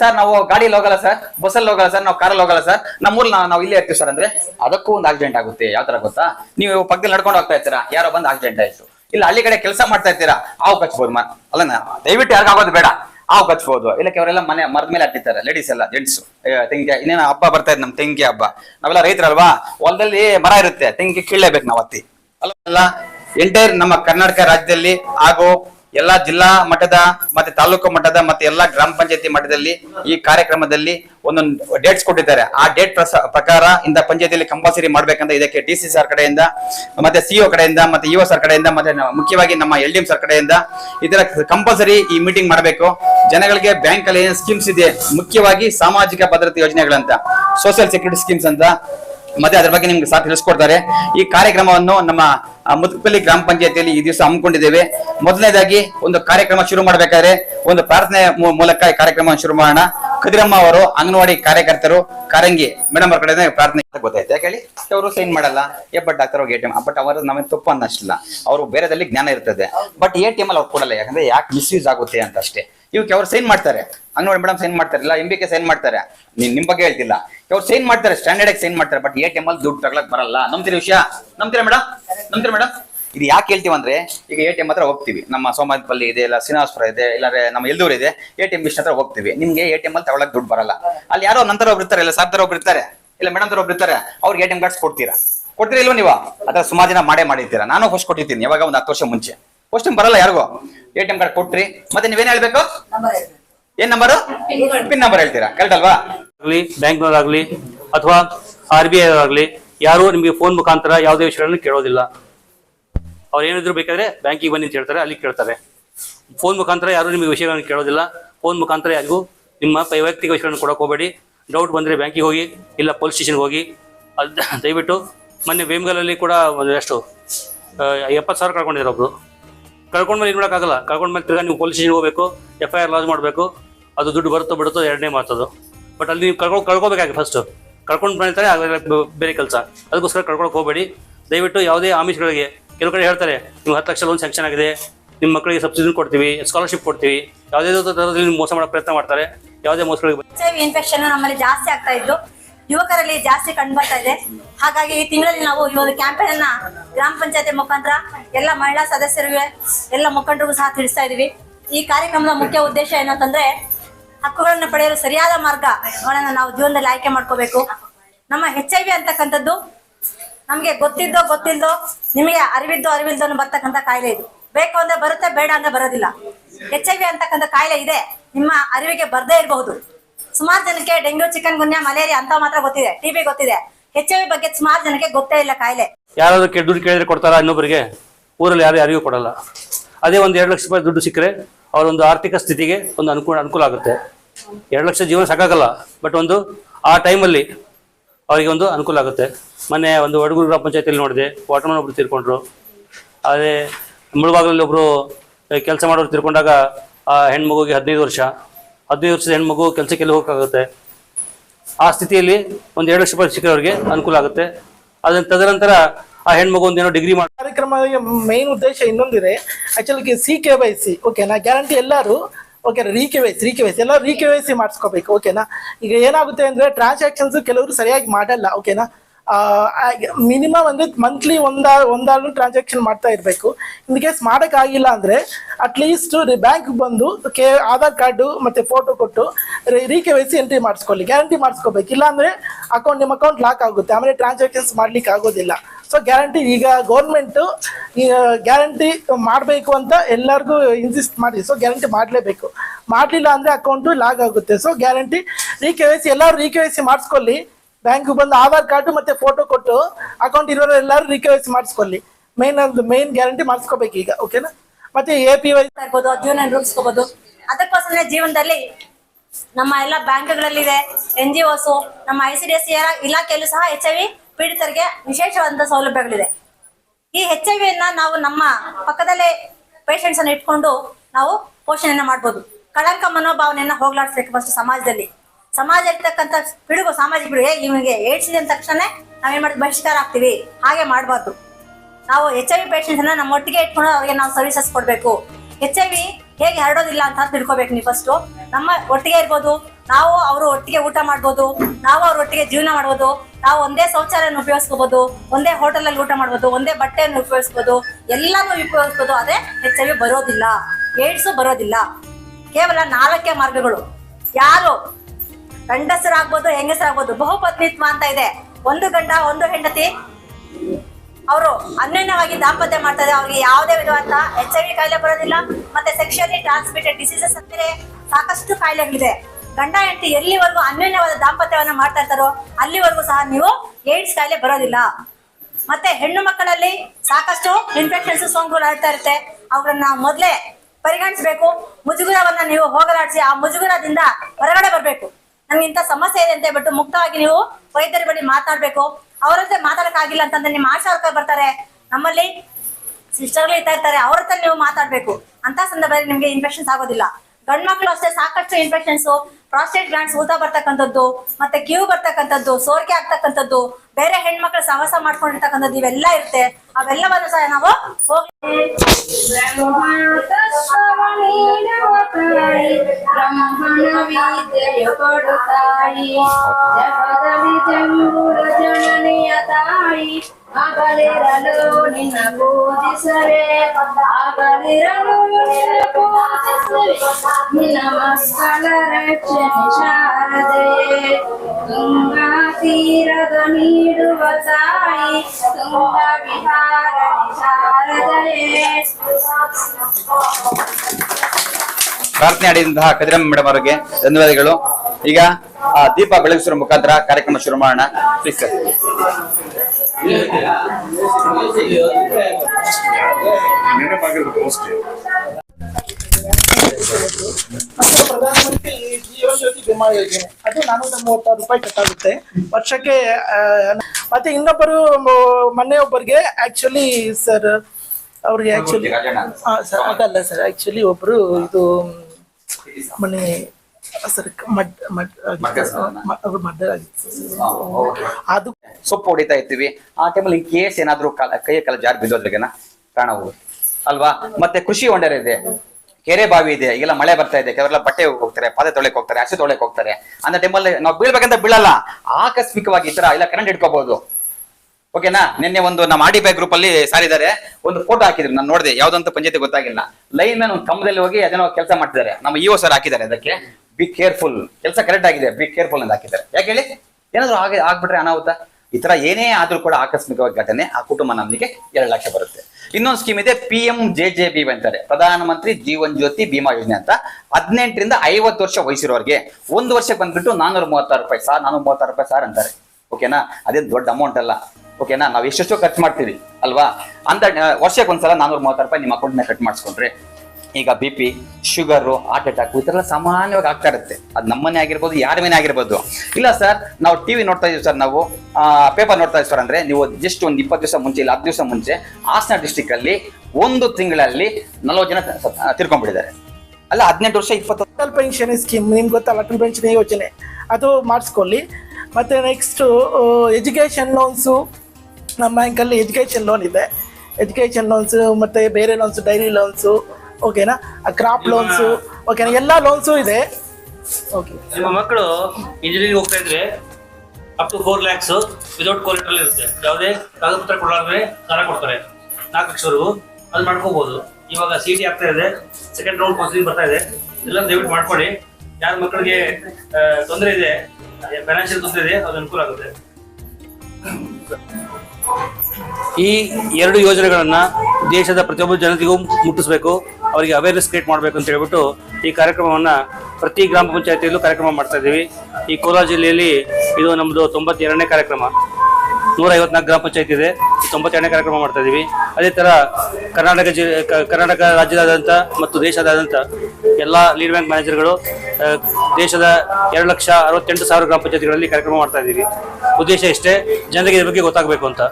ಸರ್ ನಾವು ಗಾಡಿಯಲ್ಲಿ ಹೋಗಲ್ಲ ಸರ್ ಬಸ್ಸಲ್ಲಿ ಹೋಗಲ್ಲ ಸರ್ ನಾವು ಕಾರಲ್ಲಿ ಹೋಗಲ್ಲ ಸರ್ ನಮ್ಮೂರಲ್ಲಿ ನಾವು ಇಲ್ಲೇ ಇರ್ತೀವಿ ಸರ್ ಅಂದ್ರೆ ಅದಕ್ಕೂ ಒಂದು ಆಕ್ಸಿಡೆಂಟ್ ಆಗುತ್ತೆ. ಯಾವ ತರ ಗೊತ್ತಾ? ನೀವು ಪಕ್ಕದಲ್ಲಿ ನಡ್ಕೊಂಡು ಹೋಗ್ತಾ ಇರ್ತೀರಾ? ಯಾರೋ ಬಂದು ಆಕ್ಸಿಡೆಂಟ್ ಆಯ್ತು. ಇಲ್ಲ, ಹಳ್ಳಿ ಕಡೆ ಕೆಲಸ ಮಾಡ್ತಾ ಇರ್ತೀರಾ? ಹಾವು ಕಚ್ಬೋದು ಮ ಅಲ್ಲ ದಯವಿಟ್ಟು ಯಾರಿಗಾಗೋದು ಬೇಡ. ಹಾವು ಕಚ್ಬೋದು. ಇಲ್ಲ ಕೆಲವರೆಲ್ಲ ಮನೆ ಮರದ ಮೇಲೆ ಹತ್ತಿರ್ತಾರೆ ಲೇಡೀಸ್ ಎಲ್ಲ ಜೆಂಟ್ಸ್ ತೆಂಗಿ ಇನ್ನೇನು ಹಬ್ಬ ಬರ್ತಾ ಇದೆ ನಮ್ ತೆಂಗಿ ಹಬ್ಬ. ನಾವೆಲ್ಲ ರೈತರಲ್ವಾ? ಹೊಲದಲ್ಲಿ ಮರ ಇರುತ್ತೆ. ತೆಂಗಿ ಕೀಳಲೇಬೇಕು ನಾವು ಹತ್ತಿ ಅಲ್ಲ ಎಂಟೈರ್ ನಮ್ಮ ಕರ್ನಾಟಕ ರಾಜ್ಯದಲ್ಲಿ ಹಾಗೂ ಎಲ್ಲಾ ಜಿಲ್ಲಾ ಮಟ್ಟದ ಮತ್ತೆ ತಾಲೂಕು ಮಟ್ಟದ ಮತ್ತೆ ಎಲ್ಲಾ ಗ್ರಾಮ ಪಂಚಾಯತಿ ಮಟ್ಟದಲ್ಲಿ ಈ ಕಾರ್ಯಕ್ರಮದಲ್ಲಿ ಒಂದೊಂದು ಡೇಟ್ಸ್ ಕೊಟ್ಟಿದ್ದಾರೆ. ಆ ಡೇಟ್ ಪ್ರಕಾರ ಇಂದ ಪಂಚಾಯತಿಯಲ್ಲಿ ಕಂಪಲ್ಸರಿ ಮಾಡ್ಬೇಕಂತ ಇದಕ್ಕೆ ಡಿ ಸಿ ಸರ್ ಕಡೆಯಿಂದ, ಮತ್ತೆ ಸಿಒ ಕಡೆಯಿಂದ, ಮತ್ತೆ ಇಒ ಸರ್ ಕಡೆಯಿಂದ, ಮತ್ತೆ ಮುಖ್ಯವಾಗಿ ನಮ್ಮ ಎಲ್ ಡಿ ಎಂ ಸರ್ ಕಡೆಯಿಂದ ಇದರ ಕಂಪಲ್ಸರಿ ಈ ಮೀಟಿಂಗ್ ಮಾಡಬೇಕು. ಜನಗಳಿಗೆ ಬ್ಯಾಂಕ್ ಅಲ್ಲಿ ಸ್ಕೀಮ್ಸ್ ಇದೆ, ಮುಖ್ಯವಾಗಿ ಸಾಮಾಜಿಕ ಭದ್ರತೆ ಯೋಜನೆಗಳಂತ ಸೋಷಿಯಲ್ ಸೆಕ್ಯೂರಿಟಿ ಸ್ಕೀಮ್ಸ್ ಅಂತ ಮತ್ತೆ ಅದ್ರ ಬಗ್ಗೆ ನಿಮ್ಗೆ ಸಹ ತಿಳಿಸ್ಕೊಡ್ತಾರೆ. ಈ ಕಾರ್ಯಕ್ರಮವನ್ನು ನಮ್ಮ ಮುದ್ಕಪಲ್ಲಿ ಗ್ರಾಮ ಪಂಚಾಯತಿಯಲ್ಲಿ ಈ ದಿವಸ ಹಮ್ಮಿಕೊಂಡಿದ್ದೇವೆ. ಮೊದಲನೇದಾಗಿ ಒಂದು ಕಾರ್ಯಕ್ರಮ ಶುರು ಮಾಡಬೇಕಾದ್ರೆ ಒಂದು ಪ್ರಾರ್ಥನೆ ಮೂಲಕ ಈ ಕಾರ್ಯಕ್ರಮವನ್ನು ಶುರು ಮಾಡೋಣ. ಕದಿರಮ್ಮ ಅವರು, ಅಂಗನವಾಡಿ ಕಾರ್ಯಕರ್ತರು, ಕಾರಂಗಿ, ಮೇಡಮ್ ಅವ್ರ ಕಡೆ ಪ್ರಾರ್ಥನೆ ಗೊತ್ತಾಯ್ತು? ಯಾಕೆ ಹೇಳಿ? ಅವರು ಸೈನ್ ಮಾಡಲ್ಲ. ಏ ಬಟ್ ಡಾಕ್ಟರ್ ಅವ್ರಿಗೆ ಎ ಟಿ ಎಂ ಬಟ್ ಅವರು ನಮಗೆ ತಪ್ಪು ಅನ್ನಷ್ಟಿಲ್ಲ ಅವರು ಬೇರೆದಲ್ಲಿ ಜ್ಞಾನ ಇರ್ತದೆ. ಬಟ್ ಎ ಟಿ ಎಂ ಅಲ್ಲಿ ಅವ್ರು ಕೊಡಲ್ಲ. ಯಾಕಂದ್ರೆ ಯಾಕೆ ಮಿಸ್ಯೂಸ್ ಆಗುತ್ತೆ ಅಂತ ಅಷ್ಟೇ. ಇವಕ್ಕೆ ಅವ್ರು ಸೈನ್ ಮಾಡ್ತಾರೆ. ಅಂಗನವಾಡಿ ಮೇಡಮ್ ಸೈನ್ ಮಾಡ್ತಾರೆ. ಇಲ್ಲ ಎಂ ಬಿ ಕೆ ಸೈನ್ ಮಾಡ್ತಾರೆ. ನೀನ್ ನಿಮ್ ಬಗ್ಗೆ ಹೇಳ್ತಿಲ್ಲ. ಅವ್ರು ಸೈನ್ ಮಾಡ್ತಾರೆ. ಸ್ಟ್ಯಾಂಡರ್ಡ್ ಸೈನ್ ಮಾಡ್ತಾರೆ. ಬಟ್ ಎ ಟಿ ಎಂ ಅಲ್ಲಿ ದುಡ್ಡು ತಗೊಳಕ್ ಬರಲ್ಲ. ನಂಬ್ತೀರಿ ವಿಷಯ? ನಂಬ್ತೀರಾ ಮೇಡಮ್? ನಂಬ್ತೀರಾ ಮೇಡಮ್? ಇದು ಯಾಕೆ ಹೇಳ್ತೀವಿ ಅಂದ್ರೆ, ಈಗ ಎ ಟಿ ಎಂ ಹತ್ರ ಹೋಗ್ತೀವಿ. ನಮ್ಮ ಸೋಮಾಜಪಲ್ಲಿ ಇದೆ, ಇಲ್ಲ ಶ್ರೀನಿವಾಸಪುರ ಇದೆ, ಇಲ್ಲ ನಮ್ಮ ಎಲ್ದೂರ್ ಇದೆ ಎ ಟಿ ಎಂ ಮಿಷನ್ ಹತ್ರ ಹೋಗ್ತೀವಿ. ನಿಮ್ಗೆ ಎ ಟಿ ಎಂ ಅಲ್ಲಿ ತಗೊಳಕ್ ದುಡ್ಡು ಬರಲ್ಲ. ಅಲ್ಲಿ ಯಾರೋ ನಂತರ ಒಬ್ರು ಇರ್ತಾರೆ, ಇಲ್ಲ ಸಾರ್ ತರ ಒಬ್ರು ಇರ್ತಾರೆ, ಇಲ್ಲ ಮೇಡಮ್ ತರ ಒಬ್ರು ಇರ್ತಾರೆ, ಅವ್ರಿಗೆ ಎ ಟಿ ಎಂ ಕಾರ್ಡ್ಸ್ ಕೊಡ್ತೀರಾ? ಕೊಡ್ತೀರಾ ಇಲ್ವ ನೀವು ಅದ್ರ ಸುಮಾರು ದಿನ ಮಾಡೇ ಮಾಡಿರ್ತೀರಾ? ನಾನು ಫಸ್ಟ್ ಕೊಟ್ಟಿದ್ದೀನಿ ಯಾವಾಗ ಒಂದು ಹತ್ತು ವರ್ಷ ಮುಂಚೆ. ಫಸ್ಟ್ ಬರಲ್ಲ ಯಾರಿಗೂ? ಎ ಟಿ ಎಂ ಕಾರ್ಡ್ ಕೊಟ್ರಿ. ಮತ್ತೆ ನೀವೇನ್ ಹೇಳ್ಬೇಕು? ಏನ್ ನಂಬರು ಪಿನ್ ನಂಬರ್ ಹೇಳ್ತೀರಾ? ಕರೆಕ್ಟ್ ಅಲ್ವಾ? ಆಗಲಿ ಅಥವಾ ಆರ್ ಬಿ ಐ ಆಗಲಿ ಯಾರು ನಿಮಗೆ ಫೋನ್ ಮುಖಾಂತರ ಯಾವುದೇ ವಿಷಯಗಳನ್ನು ಕೇಳೋದಿಲ್ಲ. ಅವ್ರು ಏನಿದ್ರು ಬೇಕಾದ್ರೆ ಬ್ಯಾಂಕಿಗೆ ಬನ್ನಿ ಅಂತ ಹೇಳ್ತಾರೆ, ಅಲ್ಲಿ ಕೇಳ್ತಾರೆ. ಫೋನ್ ಮುಖಾಂತರ ಯಾರು ನಿಮಗೆ ವಿಷಯಗಳನ್ನು ಕೇಳೋದಿಲ್ಲ. ಫೋನ್ ಮುಖಾಂತರ ಯಾರಿಗೂ ನಿಮ್ಮ ವೈಯಕ್ತಿಕ ವಿಷಯಗಳನ್ನು ಕೊಡೋಕೆ ಹೋಗಬೇಡಿ. ಡೌಟ್ ಬಂದರೆ ಬ್ಯಾಂಕಿಗೆ ಹೋಗಿ, ಇಲ್ಲ ಪೊಲೀಸ್ ಸ್ಟೇಷನ್ಗೆ ಹೋಗಿ, ಅದು ದಯವಿಟ್ಟು ಮೊನ್ನೆ ವೇಮ್ಗಲಲ್ಲಿ ಕೂಡ ಎಷ್ಟು ಎಪ್ಪತ್ತು ಸಾವಿರ ಕಳ್ಕೊಂಡಿದ್ರು ಒಬ್ರು. ಕಳ್ಕೊಂಡ್ಮೇಲೆ ಏನು ಮಾಡೋಕ್ಕಾಗಲ್ಲ. ಕಳ್ಕೊಂಡ್ಮೇಲೆ ತಿರ್ಗಾ ನೀವು ಪೊಲೀಸ್ ಸ್ಟೇಷನ್ಗೆ ಹೋಗಬೇಕು ಎಫ್ ಐ ಆರ್ ಲಾಜ್ ಮಾಡಬೇಕು, ಅದು ದುಡ್ಡು ಬರುತ್ತೋ ಬಿಡುತ್ತೋ ಎರಡನೇ ಮಾತದು. ಬಟ್ ಅಲ್ಲಿ ನೀವು ಕಳ್ಕೊಂಡು ಕಳ್ಕೊಬೇಕಾಗಿ ಫಸ್ಟು ಕಳ್ಕೊಂಡು ಬಂದಿರ್ತಾರೆ ಆಗ ಬೇರೆ ಕೆಲಸ. ಅದಕ್ಕೋಸ್ಕರ ಕಳ್ಕೊಳಕ್ಕೆ ಹೋಗಬೇಡಿ. ದಯವಿಟ್ಟು ಯಾವುದೇ ಆಮಿಷಗಳಿಗೆ ಕೆಲವು ಕಡೆ ಹೇಳ್ತಾರೆ, ನೀವು ಹತ್ತು ಲಕ್ಷ ಲೋನ್ ಸ್ಯಾಂಕ್ಷನ್ ಆಗಿದೆ, ನಿಮ್ಮ ಮಕ್ಕಳಿಗೆ ಸಬ್ಸಿಡಿ ಕೊಡ್ತೀವಿ ಸ್ಕಾಲರ್ಶಿಪ್ ಕೊಡ್ತೀವಿ. ಯಾವುದೇ ತರದಲ್ಲಿ ಮೋಸ ಮಾಡೋ ಪ್ರಯತ್ನ ಮಾಡ್ತಾರೆ, ಯಾವುದೇ ಮೋಸಗಳಿಗೆ ಎಚ್ ಇನ್ಫೆಕ್ಷನ್ ನಮ್ಮಲ್ಲಿ ಜಾಸ್ತಿ ಆಗ್ತಾ ಇದ್ದು, ಯುವಕರಲ್ಲಿ ಜಾಸ್ತಿ ಕಂಡು ಬರ್ತಾ ಇದೆ. ಹಾಗಾಗಿ ಈ ತಿಂಗಳಲ್ಲಿ ನಾವು ಈ ಒಂದು ಕ್ಯಾಂಪೇನ್ ಅನ್ನ ಗ್ರಾಮ ಪಂಚಾಯತಿ ಮುಖಾಂತರ ಎಲ್ಲ ಮಹಿಳಾ ಸದಸ್ಯರಿಗೆ, ಎಲ್ಲ ಮುಖಂಡರಿಗೂ ಸಹ ತಿಳಿಸ್ತಾ ಇದೀವಿ. ಈ ಕಾರ್ಯಕ್ರಮದ ಮುಖ್ಯ ಉದ್ದೇಶ ಏನಂತಂದ್ರೆ, ಹಕ್ಕುಗಳನ್ನು ಪಡೆಯಲು ಸರಿಯಾದ ಮಾರ್ಗಗಳನ್ನ ನಾವು ಜೀವನದಲ್ಲಿ ಆಯ್ಕೆ ಮಾಡ್ಕೋಬೇಕು. ನಮ್ಮ ಹೆಚ್ ಐ ವಿ ಅಂತಕ್ಕಂಥದ್ದು ನಮಗೆ ಗೊತ್ತಿದ್ದೋ ಗೊತ್ತಿಲ್ಲದೋ ನಿಮಗೆ ಅರಿವಿದ್ದೋ ಅರಿವಿಲ್ದೋ ಬರ್ತಕ್ಕಂಥ ಕಾಯಿಲೆ ಇದು. ಬೇಕು ಅಂದ್ರೆ ಬರುತ್ತೆ, ಬೇಡ ಅಂದ್ರೆ ಬರೋದಿಲ್ಲ. ಎಚ್ ಐ ವಿ ಅಂತಕ್ಕಂಥ ಕಾಯಿಲೆ ಇದೆ, ನಿಮ್ಮ ಅರಿವಿಗೆ ಬರದೇ ಇರಬಹುದು. ಸುಮಾರು ಜನಕ್ಕೆ ಡೆಂಗ್ಯೂ, ಚಿಕನ್, ಗುನ್ಯಾ, ಮಲೇರಿಯಾ ಅಂತ ಮಾತ್ರ ಗೊತ್ತಿದೆ ಟಿಬಿ ಗೊತ್ತಿದೆ. ಎಚ್ ಐ ವಿ ಬಗ್ಗೆ ಸುಮಾರು ಜನಕ್ಕೆ ಗೊತ್ತೇ ಇಲ್ಲ ಕಾಯಿಲೆ. ಯಾರಾದ್ರೂ ದುಡ್ಡು ಕೇಳಿದ್ರೆ ಕೊಡ್ತಾರ ಇನ್ನೊಬ್ಬರಿಗೆ ಊರಲ್ಲಿ ಯಾರು ಯಾರಿಗೂ ಕೊಡಲ್ಲ. ಅದೇ ಒಂದು ಎರಡು ಲಕ್ಷ ರೂಪಾಯಿ ದುಡ್ಡು ಸಿಕ್ಕರೆ ಅವರ ಒಂದು ಆರ್ಥಿಕ ಸ್ಥಿತಿಗೆ ಒಂದು ಅನುಕೂಲ ಅನುಕೂಲ ಆಗುತ್ತೆ. ಎರಡು ಲಕ್ಷ ಜೀವನ ಸಾಕಾಗಲ್ಲ, ಬಟ್ ಒಂದು ಆ ಟೈಮಲ್ಲಿ ಅವರಿಗೆ ಒಂದು ಅನುಕೂಲ ಆಗುತ್ತೆ. ಮೊನ್ನೆ ಒಂದು ವಡಗೂರು ಗ್ರಾಮ ಪಂಚಾಯತಿಯಲ್ಲಿ ನೋಡಿದೆ. ವಾಟರ್ಮನ್ ಒಬ್ರು ತೀರ್ಕೊಂಡ್ರು. ಅದೇ ಮುಳುಬಾಗಲಲ್ಲಿ ಒಬ್ಬರು ಕೆಲಸ ಮಾಡೋರು ತಿರ್ಕೊಂಡಾಗ, ಆ ಹೆಣ್ಮಗುಗೆ ಹದಿನೈದು ವರ್ಷ. ಹದಿನೈದು ವರ್ಷದ ಹೆಣ್ಮಗು ಕೆಲಸಕ್ಕೆಲ್ಲ ಹೋಗೋಕ್ಕಾಗುತ್ತೆ. ಆ ಸ್ಥಿತಿಯಲ್ಲಿ ಒಂದು ಎರಡು ಲಕ್ಷ ರೂಪಾಯಿ ಅನುಕೂಲ ಆಗುತ್ತೆ. ಅದನ್ನ ತದನಂತರ ಆ ಹೆಣ್ಮಗು ಒಂದೇನೋ ಡಿಗ್ರಿ ಮಾಡಿ ಕಾರ್ಯಕ್ರಮ ಮೈನ್ ಉದ್ದೇಶ ಇನ್ನೊಂದಿದೆ. Actually C K Y C ಓಕೆನಾ ಗ್ಯಾರಂಟಿ ಎಲ್ಲರೂ okay re K Y C K Y C ಎಲ್ಲ ರಿ ಕೆ ವೈ ಸಿ ಮಾಡಿಸ್ಕೋಬೇಕು ಓಕೆನಾ ಈಗ ಏನಾಗುತ್ತೆ ಅಂದ್ರೆ ಟ್ರಾನ್ಸಾಕ್ಷನ್ಸ್ ಕೆಲವರು ಸರಿಯಾಗಿ ಮಾಡಲ್ಲ ಓಕೆನಾ ಮಿನಿಮಮ್ ಅಂದ್ರೆ ಮಂತ್ಲಿ ಒಂದಾ, ಒಂದಾದ್ರೂ ಟ್ರಾನ್ಸಾಕ್ಷನ್ ಮಾಡ್ತಾ ಇರಬೇಕು. ಇನ್ ಕೇಸ್ ಮಾಡೋಕ್ಕಾಗಿಲ್ಲ ಅಂದ್ರೆ ಅಟ್ಲೀಸ್ಟ್ ಬ್ಯಾಂಕ್ ಬಂದು ಕೆ, ಆಧಾರ್ ಕಾರ್ಡು ಮತ್ತೆ ಫೋಟೋ ಕೊಟ್ಟು re K Y C entry ಮಾಡಿಸ್ಕೊಳ್ಳಿ ಗ್ಯಾರಂಟಿ ಮಾಡಿಸ್ಕೋಬೇಕು. ಇಲ್ಲಾಂದ್ರೆ ಅಕೌಂಟ್ ನಿಮ್ಮ ಅಕೌಂಟ್ ಲಾಕ್ ಆಗುತ್ತೆ. ಆಮೇಲೆ ಟ್ರಾನ್ಸಾಕ್ಷನ್ಸ್ ಮಾಡ್ಲಿಕ್ಕೆ ಆಗೋದಿಲ್ಲ. ಸೊ ಗ್ಯಾರಂಟಿ ಈಗ ಗೌರ್ಮೆಂಟ್ ಗ್ಯಾರಂಟಿ ಮಾಡಬೇಕು ಅಂತ ಎಲ್ಲರಿಗೂ ಇನ್ಸಿಸ್ಟ್ ಮಾಡಿ. ಸೊ ಗ್ಯಾರಂಟಿ ಮಾಡಲೇಬೇಕು. ಮಾಡಲಿಲ್ಲ ಅಂದ್ರೆ ಅಕೌಂಟು ಲಾಗ್ ಆಗುತ್ತೆ. So guarantee re K Y C ಎಲ್ಲರೂ ರೀಕೆ ಕೆ ಮಾಡಿಸ್ಕೊಳ್ಳಿ. ಬ್ಯಾಂಕ್ ಬಂದು ಆಧಾರ್ ಕಾರ್ಡ್ ಮತ್ತೆ ಫೋಟೋ ಕೊಟ್ಟು ಅಕೌಂಟ್ ಇರೋ ಎಲ್ಲರೂ ರೀ ಕೆ ವೈ ಸಿ ಮಾಡಿಸ್ಕೊಳ್ಳಿ. ಮೇನ್ ಅದು ಮೇನ್ ಗ್ಯಾರಂಟಿ ಮಾಡಿಸ್ಕೋಬೇಕು ಈಗ ಓಕೆನಾ ಮತ್ತೆ ಎ ಪಿ ವೈ ಇರ್ಬೋದು ಜೀವನ ರೂಪಿಸ್ಕೋಬಹುದು ಅದಕ್ಕೋಸ್ಕರ ಜೀವನದಲ್ಲಿ ನಮ್ಮ ಎಲ್ಲ ಬ್ಯಾಂಕ್ಗಳಲ್ಲಿದೆ ಎನ್ ಜಿ ಓಸು ನಮ್ಮ ಐ ಸಿ ಡಿ ಎಸ್ ಇಲಾಖೆಯಲ್ಲೂ ಸಹ ಎಚ್ ಐ ವಿ ಪೀಡಿತರಿಗೆ ವಿಶೇಷವಾದಂತಹ ಸೌಲಭ್ಯಗಳಿದೆ. ಈ ಎಚ್ ಐ ವಿಯನ್ನ ನಾವು ನಮ್ಮ ಪಕ್ಕದಲ್ಲೇ ಪೇಷಂಟ್ಸ್ ಅನ್ನು ಇಟ್ಕೊಂಡು ನಾವು ಪೋಷಣೆಯನ್ನ ಮಾಡ್ಬೋದು. ಕಳಂಕ ಮನೋಭಾವನೆಯನ್ನ ಹೋಗ್ಲಾಡಿಸ್ಬೇಕು ಫಸ್ಟ್ ಸಮಾಜದಲ್ಲಿ. ಸಮಾಜ ಇರ್ತಕ್ಕಂಥ ಪಿಡುಗು, ಸಾಮಾಜಿಕ ಪಿಡುಗು ಇವನಿಗೆ ಏಡ್ಸ್ ಅಂದ ತಕ್ಷಣ ನಾವೇನ್ ಮಾಡಿದ್ ಬಹಿಷ್ಕಾರ ಆಗ್ತೀವಿ. ಹಾಗೆ ಮಾಡಬಾರ್ದು. ನಾವು ಎಚ್ ಐ ವಿ ಪೇಷಂಟ್ಸ್ ಅನ್ನ ನಮ್ಮ ಒಟ್ಟಿಗೆ ಇಟ್ಕೊಂಡು ಅವ್ರಿಗೆ ನಾವು ಸರ್ವಿಸಸ್ ಕೊಡಬೇಕು. ಎಚ್ ಐ ವಿ ಹೇಗೆ ಹರಡೋದಿಲ್ಲ ಅಂತ ತಿಳ್ಕೊಬೇಕು ನೀವು ಫಸ್ಟ್ ನಮ್ಮ ಒಟ್ಟಿಗೆ ಇರ್ಬೋದು. ನಾವು ಅವರು ಒಟ್ಟಿಗೆ ಊಟ ಮಾಡ್ಬೋದು. ನಾವು ಅವ್ರ ಒಟ್ಟಿಗೆ ಜೀವನ ಮಾಡ್ಬೋದು. ನಾವು ಒಂದೇ ಶೌಚಾಲಯನ ಉಪಯೋಗಿಸ್ಕೋಬಹುದು ಒಂದೇ ಹೋಟೆಲ್ ಅಲ್ಲಿ ಊಟ ಮಾಡ್ಬೋದು. ಒಂದೇ ಬಟ್ಟೆಯನ್ನು ಉಪಯೋಗಿಸ್ಬೋದು. ಎಲ್ಲಾನು ಉಪಯೋಗಿಸ್ಬೋದು. ಅದೇ ಎಚ್ ಐ ವಿ ಬರೋದಿಲ್ಲ. ಏಡ್ಸು ಬರೋದಿಲ್ಲ. ಕೇವಲ ನಾಲ್ಕೇ ಮಾರ್ಗಗಳು. ಯಾರು ಗಂಡಸರಾಗ್ಬೋದು, ಹೆಂಗಸರಾಗ್ಬೋದು ಬಹುಪತ್ನಿತ್ವ ಅಂತ ಇದೆ. ಒಂದು ಗಂಡ, ಒಂದು ಹೆಂಡತಿ. ಅವರು ಅನ್ಯೋನ್ಯವಾಗಿ ದಾಂಪತ್ಯ ಮಾಡ್ತಾರೆ. ಅವ್ರಿಗೆ ಯಾವುದೇ ವಿಧವಾದ ಎಚ್ ಐ ವಿ ಕಾಯಿಲೆ ಬರೋದಿಲ್ಲ. ಮತ್ತೆ ಸೆಕ್ಷುಯಲಿ ಟ್ರಾನ್ಸ್ಮಿಟೆಡ್ ಡಿಸೀಸಸ್ ಅಂದ್ರೆ ಸಾಕಷ್ಟು ಕಾಯಿಲೆಗಳಿದೆ. ಗಂಡ, ಹೆಂಡತಿ ಎಲ್ಲಿವರೆಗೂ ಅನ್ಯೋನ್ಯವಾದ ದಾಂಪತ್ಯವನ್ನ ಮಾಡ್ತಾ ಇರ್ತಾರೋ, ಅಲ್ಲಿವರೆಗೂ ಸಹ ನೀವು ಏಡ್ಸ್ ಕಾಯಿಲೆ ಬರೋದಿಲ್ಲ. ಮತ್ತೆ ಹೆಣ್ಣು ಮಕ್ಕಳಲ್ಲಿ ಸಾಕಷ್ಟು ಇನ್ಫೆಕ್ಷನ್ಸ್ ಸೋಂಕು ಹರಡ್ತಾ ಇರುತ್ತೆ. ಅವ್ರನ್ನ ಮೊದಲೇ ಪರಿಗಣಿಸಬೇಕು. ಮುಜುಗುರವನ್ನ ನೀವು ಹೋಗಲಾಡಿಸಿ, ಆ ಮುಜುಗುರದಿಂದ ಹೊರಗಡೆ ಬರಬೇಕು. ನನ್ಗೆ ಇಂಥ ಸಮಸ್ಯೆ ಇದೆ ಅಂತ ಹೇಳ್ಬಿಟ್ಟು ಮುಕ್ತವಾಗಿ ನೀವು ವೈದ್ಯರ ಬಳಿ ಮಾತಾಡ್ಬೇಕು. ಅವರಂತೆ ಮಾತಾಡಕ್ಕಾಗಿಲ್ಲ ಅಂತಂದ್ರೆ ನಿಮ್ಮ ಆಶಾ ವರ್ಕರ್ ಬರ್ತಾರೆ. ನಮ್ಮಲ್ಲಿ ಸಿಸ್ಟರ್ಗಳು ಇರ್ತಾ ಇರ್ತಾರೆ ಅವ್ರ ಹತ್ರ ನೀವು ಮಾತಾಡ್ಬೇಕು. ಅಂತ ಸಂದರ್ಭದಲ್ಲಿ ನಿಮ್ಗೆ ಇನ್ಫೆಕ್ಷನ್ಸ್ ಆಗೋದಿಲ್ಲ. ಗಂಡ್ ಮಕ್ಳು ಅಷ್ಟೇ ಸಾಕಷ್ಟು ಇನ್ಫೆಕ್ಷನ್ಸ್ ಪ್ರಾಸ್ಟೇಟ್ ಗ್ಲಾಂಡ್ಸ್ ಊತ ಬರ್ತಕ್ಕಂಥದ್ದು, ಮತ್ತೆ ಕ್ಯೂ ಬರ್ತಕ್ಕಂಥದ್ದು, ಸೋರಿಕೆ ಆಗ್ತಕ್ಕಂಥದ್ದು, ಬೇರೆ ಹೆಣ್ಮಕ್ಳು ಸಹವಾಸ ಮಾಡ್ಕೊಂಡಿರ್ತಕ್ಕಂಥದ್ದು ಇವೆಲ್ಲ ಇರುತ್ತೆ. ಅವೆಲ್ಲವನ್ನು ಸಹ ನಾವು ಹೋಗಿ ಆಗಲಿರಲು ನಿನ್ನ ಪೂಜಿಸರೆ ಆಗಲಿರಲು ನಿನ್ನ ಪೂಜಿಸರೆ ನಿನ್ನ ಮಕ್ಕಳ ರಕ್ಷಣೆ ಶಾರದೆ. ತುಂಗಾ ತೀರದ ನೀಡುವ ತಾಯಿ, ತುಂಗ ವಿಹಾರ ಶಾರದೆಯೇ. ಪ್ರಾರ್ಥನೆ ಆಡಿದಂತಹ ಕದಿರಮ್ಮ ಮೇಡಮ್ ಅವರಿಗೆ ಧನ್ಯವಾದಗಳು. ಈಗ ದೀಪ ಬೆಳಗಿಸುವ ಮುಖಾಂತರ ಕಾರ್ಯಕ್ರಮ ಶುರು ಮಾಡೋಣ. ಪ್ಲೀಸ್ ಸರ್ ನೆನಪಾಗಿರ್ಬೇಕು ಪ್ರಧಾನಮಂತ್ರಿ ಜೀವನ್ ಜ್ಯೋತಿ ಬಿಮಾ ಯೋಜನೆ. ಅದು ನಾನೂರ ಮೂವತ್ತಾರು ರೂಪಾಯಿ ಕಟ್ಟಾಗುತ್ತೆ. ವರ್ಷಕ್ಕೆ ಮತ್ತೆ ಇನ್ನೊಬ್ಬರು ಮೊನ್ನೆ ಒಬ್ಬರಿಗೆ ಆಕ್ಚುಲಿ ಸರ್ ಅವ್ರಿಗೆ ಆಕ್ಚುಲಿ. ಸರ್ ಅದಲ್ಲ ಸರ್ ಆಕ್ಚುಲಿ ಒಬ್ರು ಇದು ಮೊನ್ನೆ ಸರ್ ಮಡ್ ಮಡ್. ಅದು ಸೊಪ್ಪು ಹೊಡಿತಾ ಇರ್ತೀವಿ. ಆ ಟೈಮಲ್ಲಿ ಕೇಸ್ ಏನಾದ್ರೂ ಕೈಯ ಕಾಲ ಜಾರಿ ಬಿದ್ದೋದ್ರಿಗೆನ ಪ್ರಾಣ ಹೋಗುತ್ತೆ ಅಲ್ವಾ? ಮತ್ತೆ ಕೃಷಿ ಹೊಂಡರ ಇದೆ. ಕೆರೆ ಬಾವಿ ಇದೆ. ಈಗೆಲ್ಲ ಮಳೆ ಬರ್ತಾ ಇದೆ. ಕೆಲವರೆಲ್ಲ ಬಟ್ಟೆ ಹೋಗ್ತಾರೆ ಪಾದೆ ತೊಳೆಕ್ ಹೋಗ್ತಾರೆ ಹಸಿ ತೊಳೆಕ್ ಹೋಗ್ತಾರೆ. ಅಂತ ಟೈಮಲ್ಲಿ ನಾವು ಬೀಳ್ಬೇಕಂತ ಬೀಳಲ್ಲ. ಆಕಸ್ಮಿಕವಾಗಿ ಈ ತರ ಇಲ್ಲ ಕರೆಂಟ್ ಇಟ್ಕೋಬಹುದು ಓಕೆನಾ? ನಿನ್ನೆ ಒಂದು ನಮ್ಮ ಆಡಿ ಬೈ ಗ್ರೂಪ್ ಅಲ್ಲಿ ಸಾರಿದ್ದಾರೆ. ಒಂದು ಫೋಟೋ ಹಾಕಿದ್ರು. ನಾನು ನೋಡಿದೆ ಯಾವ್ದಂತ ಪಂಚಾಯತಿ ಗೊತ್ತಾಗಿಲ್ಲ. ಲೈನ್ ಮ್ಯಾನ್ ಒಂದು ಕಂಬದಲ್ಲಿ ಹೋಗಿ ಅದನ್ನ ಕೆಲಸ ಮಾಡ್ತಿದ್ದಾರೆ. ನಮ್ಮ ಇಒ ಸರ್ ಹಾಕಿದ್ದಾರೆ ಅದಕ್ಕೆ. ಬಿ ಕೇರ್ಫುಲ್ ಕೆಲಸ ಕರೆಕ್ಟ್ ಆಗಿದೆ. ಬಿ ಕೇರ್ಫುಲ್ ಅಂತ ಹಾಕಿದ್ದಾರೆ. ಯಾಕೆ ಹೇಳಿ? ಏನಾದ್ರು ಆಗ ಆಗ್ಬಿಟ್ರೆ ಅನಾಹುತ? ಈ ತರ ಏನೇ ಆದ್ರೂ ಕೂಡ ಆಕಸ್ಮಿಕವಾಗಿ ಘಟನೆ ಆ ಕುಟುಂಬ ನಮಗೆ ಎರಡು ಲಕ್ಷ ಬರುತ್ತೆ. ಇನ್ನೊಂದು ಸ್ಕೀಮ್ ಇದೆ P M J J B ಅಂತಾರೆ. ಪ್ರಧಾನಮಂತ್ರಿ ಜೀವನ್ ಜ್ಯೋತಿ ಬಿಮಾ ಯೋಜನೆ ಅಂತ. ಹದಿನೆಂಟರಿಂದ ಐವತ್ತು ವರ್ಷ ವಯಸ್ಸಿರೋರಿಗೆ ಒಂದು ವರ್ಷಕ್ಕೆ ಬಂದ್ಬಿಟ್ಟು ನಾನೂರ ಮೂವತ್ತಾರು ರೂಪಾಯಿ ಸಾರ್ ನಾನೂರ ಮೂವತ್ತಾರು ರೂಪಾಯಿ ಸಾರ್ ಅಂತಾರೆ. ಓಕೆನಾ? ಅದೇನು ದೊಡ್ಡ ಅಮೌಂಟ್ ಅಲ್ಲ. ಓಕೆನಾ? ನಾವು ಎಷ್ಟೆಷ್ಟೋ ಖರ್ಚು ಮಾಡ್ತೀವಿ, ಅಲ್ವಾ? ಅಂತ ವರ್ಷಕ್ಕೆ ಒಂದ್ಸಲ ನಾನೂರ ಮೂವತ್ತಾರು ರೂಪಾಯಿ ನಿಮ್ಮ ಅಕೌಂಟ್ನ ಕಟ್ ಮಾಡಿಸ್ಕೊಂಡ್ರೆ. ಈಗ B P sugar heart attack ಈ ಥರ ಎಲ್ಲ ಸಾಮಾನ್ಯವಾಗಿ ಆಗ್ತಾ ಇರುತ್ತೆ. ಅದು ನಮ್ಮನೇ ಆಗಿರ್ಬೋದು, ಯಾರ ಮನೆ ಆಗಿರ್ಬೋದು. ಇಲ್ಲ ಸರ್ ನಾವು ಟಿವಿ ನೋಡ್ತಾ ಇದೀವಿ ಸರ್ ನಾವು. ಪೇಪರ್ ನೋಡ್ತಾ ಇದೀವಿ ಸರ್ ಅಂದ್ರೆ ನೀವು ಜಸ್ಟ್ ಒಂದು ಇಪ್ಪತ್ತು ದಿವಸ ಮುಂಚೆ ಇಲ್ಲ ಹತ್ತು ದಿವಸ ಮುಂಚೆ ಹಾಸನ ಡಿಸ್ಟಿಕಲ್ಲಿ ಒಂದು ತಿಂಗಳಲ್ಲಿ ನಲವತ್ತು ಜನ ತಿರ್ಕೊಂಡ್ಬಿಟ್ಟಿದ್ದಾರೆ. ಅಲ್ಲ, ಹದಿನೆಂಟು ವರ್ಷ ಇಪ್ಪತ್ತು ಅಟಲ್ ಪೆನ್ಷನ್ ಸ್ಕೀಮ್, ನಿಮ್ಗೆ ಗೊತ್ತಲ್ಲ, ಅಟಲ್ ಪೆನ್ಷನ್ ಯೋಜನೆ. ಅದು ಮಾಡಿಸ್ಕೊಳ್ಳಿ. ಮತ್ತು ನೆಕ್ಸ್ಟು ಎಜುಕೇಷನ್ ಲೋನ್ಸು ನಮ್ಮ ಬ್ಯಾಂಕಲ್ಲಿ ಎಜುಕೇಷನ್ ಲೋನ್ ಇದೆ. ಎಜುಕೇಷನ್ ಲೋನ್ಸು ಮತ್ತು ಬೇರೆ ಲೋನ್ಸು ಡೈರಿ ಲೋನ್ಸು ಓಕೆನಾ ಕ್ರಾಪ್ ಲೋನ್ಸ್ ಓಕೆನಾ ಎಲ್ಲ ಲೋನ್ಸು ಇದೆ. ಓಕೆ ನಿಮ್ಮ ಮಕ್ಕಳು ಇಂಜಿನಿಯರಿಂಗ್ ಹೋಗ್ತಾ ಇದ್ರೆ up to four lakhs without collateral ಇರುತ್ತೆ. ಯಾವುದೇ ಕಾಗದ ಪತ್ರ ಕೊಡಲಾರ್ದೆ ಸಾಲ ಕೊಡ್ತಾರೆ. ನಾಲ್ಕು ಲಕ್ಷವರೆಗೂ ಅದು ಮಾಡ್ಕೋಬಹುದು ಇವಾಗ ಸಿ ಟಿ ಆಗ್ತಾ ಇದೆ. ಸೆಕೆಂಡ್ ರೌಂಡ್ ಕೌನ್ಸಿಲಿಂಗ್ ಬರ್ತಾ ಇದೆ. ಎಲ್ಲ ದಯವಿಟ್ಟು ಮಾಡ್ಕೊಳ್ಳಿ. ಯಾರ ಮಕ್ಕಳಿಗೆ ತೊಂದರೆ ಇದೆ ಫೈನಾನ್ಷಿಯಲ್ ತೊಂದರೆ ಇದೆ ಅದು ಅನುಕೂಲ ಆಗುತ್ತೆ. ಈ ಎರಡು ಯೋಜನೆಗಳನ್ನು ದೇಶದ ಪ್ರತಿಯೊಬ್ಬ ಜನತೆಗೂ ಮುಟ್ಟಿಸ್ಬೇಕು, ಅವರಿಗೆ ಅವೇರ್ನೆಸ್ ಕ್ರಿಯೇಟ್ ಮಾಡಬೇಕು ಅಂತ ಹೇಳ್ಬಿಟ್ಟು ಈ ಕಾರ್ಯಕ್ರಮವನ್ನ ಪ್ರತಿ ಗ್ರಾಮ ಪಂಚಾಯತಿಯಲ್ಲೂ ಕಾರ್ಯಕ್ರಮ ಮಾಡ್ತಾ ಇದ್ದೀವಿ. ಈ ಕೋಲಾರ ಜಿಲ್ಲೆಯಲ್ಲಿ ಇದು ನಮ್ಮದು ತೊಂಬತ್ತೆರಡನೇ ಕಾರ್ಯಕ್ರಮ. ನೂರ ಐವತ್ನಾಲ್ಕು ಗ್ರಾಮ ಪಂಚಾಯತ್ ಇದೆ. ತೊಂಬತ್ತೆರಡನೇ ಕಾರ್ಯಕ್ರಮ ಮಾಡ್ತಾ ಇದ್ದೀವಿ ಅದೇ ಥರ ಕರ್ನಾಟಕ ಜಿ ಕರ್ನಾಟಕ ರಾಜ್ಯದಾದ್ಯಂತ ಮತ್ತು ದೇಶದಾದ್ಯಂತ ಎಲ್ಲ ಲೀಡ್ ಬ್ಯಾಂಕ್ ಮ್ಯಾನೇಜರ್ಗಳು ದೇಶದ ಎರಡು ಲಕ್ಷ ಅರವತ್ತೆಂಟು ಸಾವಿರ ಗ್ರಾಮ ಪಂಚಾಯತ್ಗಳಲ್ಲಿ ಕಾರ್ಯಕ್ರಮ ಮಾಡ್ತಾ ಇದ್ದೀವಿ ಉದ್ದೇಶ ಇಷ್ಟೇ, ಜನರಿಗೆ ಇದ್ರ ಬಗ್ಗೆ ಗೊತ್ತಾಗಬೇಕು ಅಂತ.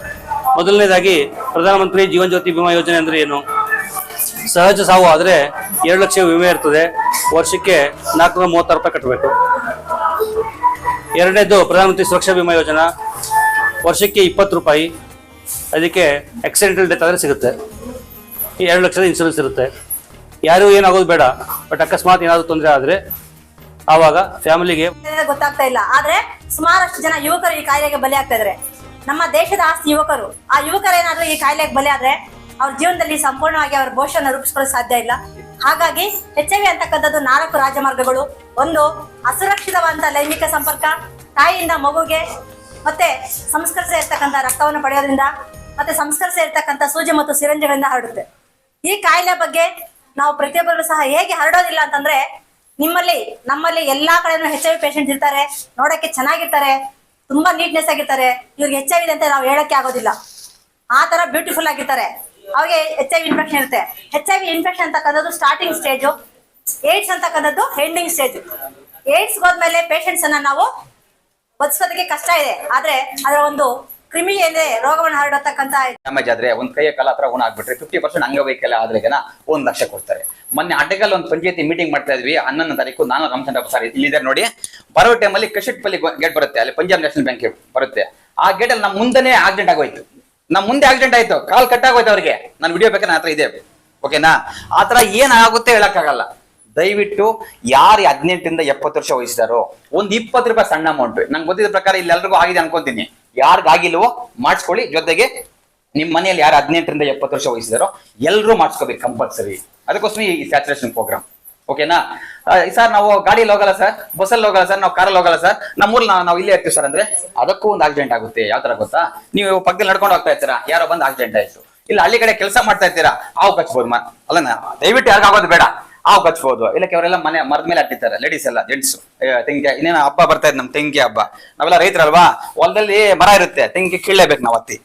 ಮೊದಲನೇದಾಗಿ ಪ್ರಧಾನಮಂತ್ರಿ ಜೀವನ್ ಜ್ಯೋತಿ ಬಿಮಾ ಯೋಜನೆ ಅಂದರೆ ಏನು? ಸಹಜ ಸಾವು ಆದರೆ ಎರಡು ಲಕ್ಷ ವಿಮೆ ಇರ್ತದೆ. ವರ್ಷಕ್ಕೆ ನಾಲ್ಕುನೂರ ಮೂವತ್ತಾರು ರೂಪಾಯಿ ಕಟ್ಟಬೇಕು. ಎರಡನೇದು ಪ್ರಧಾನಮಂತ್ರಿ ಸುರಕ್ಷಾ ಬಿಮಾ ಯೋಜನಾ. ವರ್ಷಕ್ಕೆ ಇಪ್ಪತ್ತು ರೂಪಾಯಿ. ಅದಕ್ಕೆ ಆಕ್ಸಿಡೆಂಟಲ್ ಡೆತ್ ಆದರೆ ಸಿಗುತ್ತೆ. ಎರಡು ಲಕ್ಷದ ಇನ್ಸೂರೆನ್ಸ್ ಇರುತ್ತೆ. ಯಾರಿಗೂ ಏನಾಗೋದು ಬೇಡ ಬಟ್ ಅಕಸ್ಮಾತ್ ಏನಾದರೂ ತೊಂದರೆ ಆದರೆ ಆವಾಗ ಫ್ಯಾಮಿಲಿಗೆ ಗೊತ್ತಾಗ್ತಾ ಇಲ್ಲ. ಆದ್ರೆ ಸುಮಾರಷ್ಟು ಜನ ಯುವಕರು ಈ ಕಾಯಿಲೆಗೆ ಬಲಿ ಆಗ್ತಾ ನಮ್ಮ ದೇಶದ ಆಸ್ತಿ ಯುವಕರು. ಆ ಯುವಕರು ಏನಾದ್ರೂ ಈ ಕಾಯಿಲೆಗೆ ಬಲಿ ಆದ್ರೆ ಅವ್ರ ಜೀವನದಲ್ಲಿ ಸಂಪೂರ್ಣವಾಗಿ ಅವ್ರ ಭವಿಷ್ಯನ ರೂಪಿಸ್ಕೊಳ್ಳೋ ಸಾಧ್ಯ ಇಲ್ಲ. ಹಾಗಾಗಿ ಎಚ್ ಐ ವಿ ಅಂತಕ್ಕಂಥದ್ದು ನಾಲ್ಕು ರಾಜಮಾರ್ಗಗಳು. ಒಂದು ಅಸುರಕ್ಷಿತವಾದಂಥ ಲೈಂಗಿಕ ಸಂಪರ್ಕ, ತಾಯಿಯಿಂದ ಮಗುಗೆ ಮತ್ತೆ ಸಂಸ್ಕರಿಸೇ ಇರ್ತಕ್ಕಂಥ ರಕ್ತವನ್ನು ಪಡೆಯೋದ್ರಿಂದ ಮತ್ತೆ ಸಂಸ್ಕರಿಸೇ ಇರ್ತಕ್ಕಂಥ ಸೂಜಿ ಮತ್ತು ಸಿರಂಜಿಗಳಿಂದ ಹರಡುತ್ತೆ. ಈ ಕಾಯಿಲೆ ಬಗ್ಗೆ ನಾವು ಪ್ರತಿಯೊಬ್ಬರು ಸಹ ಹೇಗೆ ಹರಡೋದಿಲ್ಲ ಅಂತಂದ್ರೆ ನಿಮ್ಮಲ್ಲಿ, ನಮ್ಮಲ್ಲಿ ಎಲ್ಲಾ ಕಡೆನೂ ಹೆಚ್ ಐ ಪೇಷಂಟ್ ಇರ್ತಾರೆ, ನೋಡಕ್ಕೆ ಚೆನ್ನಾಗಿರ್ತಾರೆ, ತುಂಬಾ ನೀಟ್ನೆಸ್ ಆಗಿರ್ತಾರೆ, ಇವ್ರಿಗೆ ಹೆಚ್ ಐ ವಿ ಅಂತ ನಾವು ಹೇಳಕ್ಕೆ ಆಗೋದಿಲ್ಲ. ಆ ತರ ಬ್ಯೂಟಿಫುಲ್ ಆಗಿರ್ತಾರೆ. ಅವ್ರಿಗೆ ಎಚ್ ಐ ವಿ ಇನ್ಫೆಕ್ಷನ್ ಇರುತ್ತೆ. ಹೆಚ್ ಐ ವಿ ಇನ್ಫೆಕ್ಷನ್ ಅಂತಕ್ಕಂಥದ್ದು ಸ್ಟಾರ್ಟಿಂಗ್ ಸ್ಟೇಜು ಏಡ್ಸ್ ಅಂತಕ್ಕಂಥದ್ದು ಎಂಡಿಂಗ್ ಸ್ಟೇಜ್ ಏಡ್ಸ್ ಹೋದ್ಮೇಲೆ ಪೇಷಂಟ್ಸ್ ಅನ್ನ ನಾವು ಬದುಕೋದಕ್ಕೆ ಕಷ್ಟ ಇದೆ. ಆದ್ರೆ ಅದರ ಒಂದು ಕ್ರಿಮಿ ಏನಿದೆ ರೋಗವನ್ನು ಹರಡತಕ್ಕಂತ ಡ್ಯಾಮೇಜ್ ಆದ್ರೆ ಒಂದ್ ಕೈಯ ಕಾಲ ಹತ್ರ ಉಣ ಆಗ್ಬಿಟ್ರೆ ಫಿಫ್ಟಿ ಪರ್ಸೆಂಟ್ ಅಂಗವೈಕಲ್ಯ ಆದ್ರೆ ಒಂದ್ ಲಕ್ಷ ಕೊಡ್ತಾರೆ. ಮೊನ್ನೆ ಅಡ್ಡಗಲ್ ಒಂದು ಪಂಚಾಯತಿ ಮೀಟಿಂಗ್ ಮಾಡ್ತಾ ಇದ್ವಿ. ಹನ್ನೊಂದು ತಾರೀಕು ನಾನು ರಾಮಚಂದ್ರ ಸರ್ ಇಲ್ಲಿದ್ದಾರೆ ನೋಡಿ. ಬರೋ ಟೈಮಲ್ಲಿ ಕಶಿಟ್ಪಲ್ಲಿ ಗೇಟ್ ಬರುತ್ತೆ. ಅಲ್ಲಿ ಪಂಜಾಬ್ ನ್ಯಾಷನಲ್ ಬ್ಯಾಂಕ್ ಬರುತ್ತೆ. ಆ ಗೇಟ್ ಅಲ್ಲಿ ನಮ್ಮ ಮುಂದೆ ಆಕ್ಸಿಡೆಂಟ್ ಆಗೋಯ್ತು. ನಮ್ಮ ಮುಂದೆ ಆಕ್ಸಿಡೆಂಟ್ ಆಯ್ತು. ಕಾಲ್ ಕಟ್ ಆಗೋಯ್ತು ಅವ್ರಿಗೆ. ನಾನು ವಿಡಿಯೋ ಬೇಕಾದ್ರೆ ಹತ್ರ ಇದೆ. ಓಕೆನಾ ಆತರ ಏನಾಗುತ್ತೆ ಏನಾಗುತ್ತೆ ಹೇಳಕ್ಕಾಗಲ್ಲ. ದಯವಿಟ್ಟು ಯಾರು ಹದಿನೆಂಟರಿಂದ ಎಪ್ಪತ್ತು ವರ್ಷ ವಹಿಸಿದಾರೋ ಒಂದ್ ಇಪ್ಪತ್ತು ರೂಪಾಯಿ ಸಣ್ಣ ಅಮೌಂಟ್ ನಂಗೆ ಗೊತ್ತಿದ್ದ ಪ್ರಕಾರ ಇಲ್ಲೆಲ್ಲರಿಗೂ ಆಗಿದೆ ಅನ್ಕೊಂತೀನಿ. ಯಾರಿಗಾಗಿಲ್ವೋ ಮಾಡಿಸ್ಕೊಳ್ಳಿ. ಜೊತೆಗೆ ನಿಮ್ ಮನೆಯಲ್ಲಿ ಯಾರು ಹದಿನೆಂಟರಿಂದ ಎಪ್ಪತ್ತು ವರ್ಷ ವಯಸ್ಸಿದಾರೋ ಎಲ್ಲರೂ ಮಾಡಿಸ್ಕೋಬೇಕು ಕಂಪಲ್ಸರಿ ಅದಕ್ಕೋಸ್ಕರ ಈ ಸ್ಯಾಚುರೇಷನ್ ಪ್ರೋಗ್ರಾಮ್ ಓಕೆನಾ ಸರ್ ನಾವು ಗಾಡಿಯಲ್ಲಿ ಹೋಗಲ್ಲ ಸರ್ ಬಸ್ಸಲ್ಲಿ ಹೋಗಲ್ಲ ಸರ್ ನಾವು ಕಾರಲ್ಲಿ ಹೋಗಲ್ಲ ಸರ್ ನಮ್ಮೂರಲ್ಲಿ ನಾವು ಇಲ್ಲೇ ಇರ್ತೀವಿ ಸರ್ ಅಂದ್ರೆ ಅದಕ್ಕೂ ಒಂದು ಆಕ್ಸಿಡೆಂಟ್ ಆಗುತ್ತೆ. ಯಾವ ತರ ಗೊತ್ತಾ? ನೀವು ಪಕ್ಕದಲ್ಲಿ ನಡ್ಕೊಂಡು ಹೋಗ್ತಾ ಇರ್ತೀರಾ? ಯಾರೋ ಬಂದು ಆಕ್ಸಿಡೆಂಟ್ ಆಯ್ತು. ಇಲ್ಲ ಹಳ್ಳಿ ಕಡೆ ಕೆಲಸ ಮಾಡ್ತಾ ಇರ್ತೀರಾ? ಹಾವು ಕಚ್ಬೋದು ಅಲ್ಲ ದಯವಿಟ್ಟು ಯಾರಿಗಾಗೋದು ಬೇಡ. ಹಾವು ಕಚ್ಬೋದು ಇಲ್ಲಕ್ಕೆ ಅವರೆಲ್ಲ ಮನೆ ಮರದ ಮೇಲೆ ಹಟ್ಟಿರ್ತಾರೆ ಲೇಡೀಸ್ ಎಲ್ಲ ಜೆಂಟ್ಸ್ ತೆಂಗಿ ಇನ್ನೇನು ಹಬ್ಬ ಬರ್ತಾ ಇದ್ದ ನಮ್ ತೆಂಗಿ ಹಬ್ಬ. ನಾವೆಲ್ಲ ರೈತರಲ್ವಾ? ಹೊಲದಲ್ಲಿ ಮರ ಇರುತ್ತೆ ತೆಂಗಿ ಕೀಳಲೇಬೇಕು ನಾವು ಹತ್ತಿ.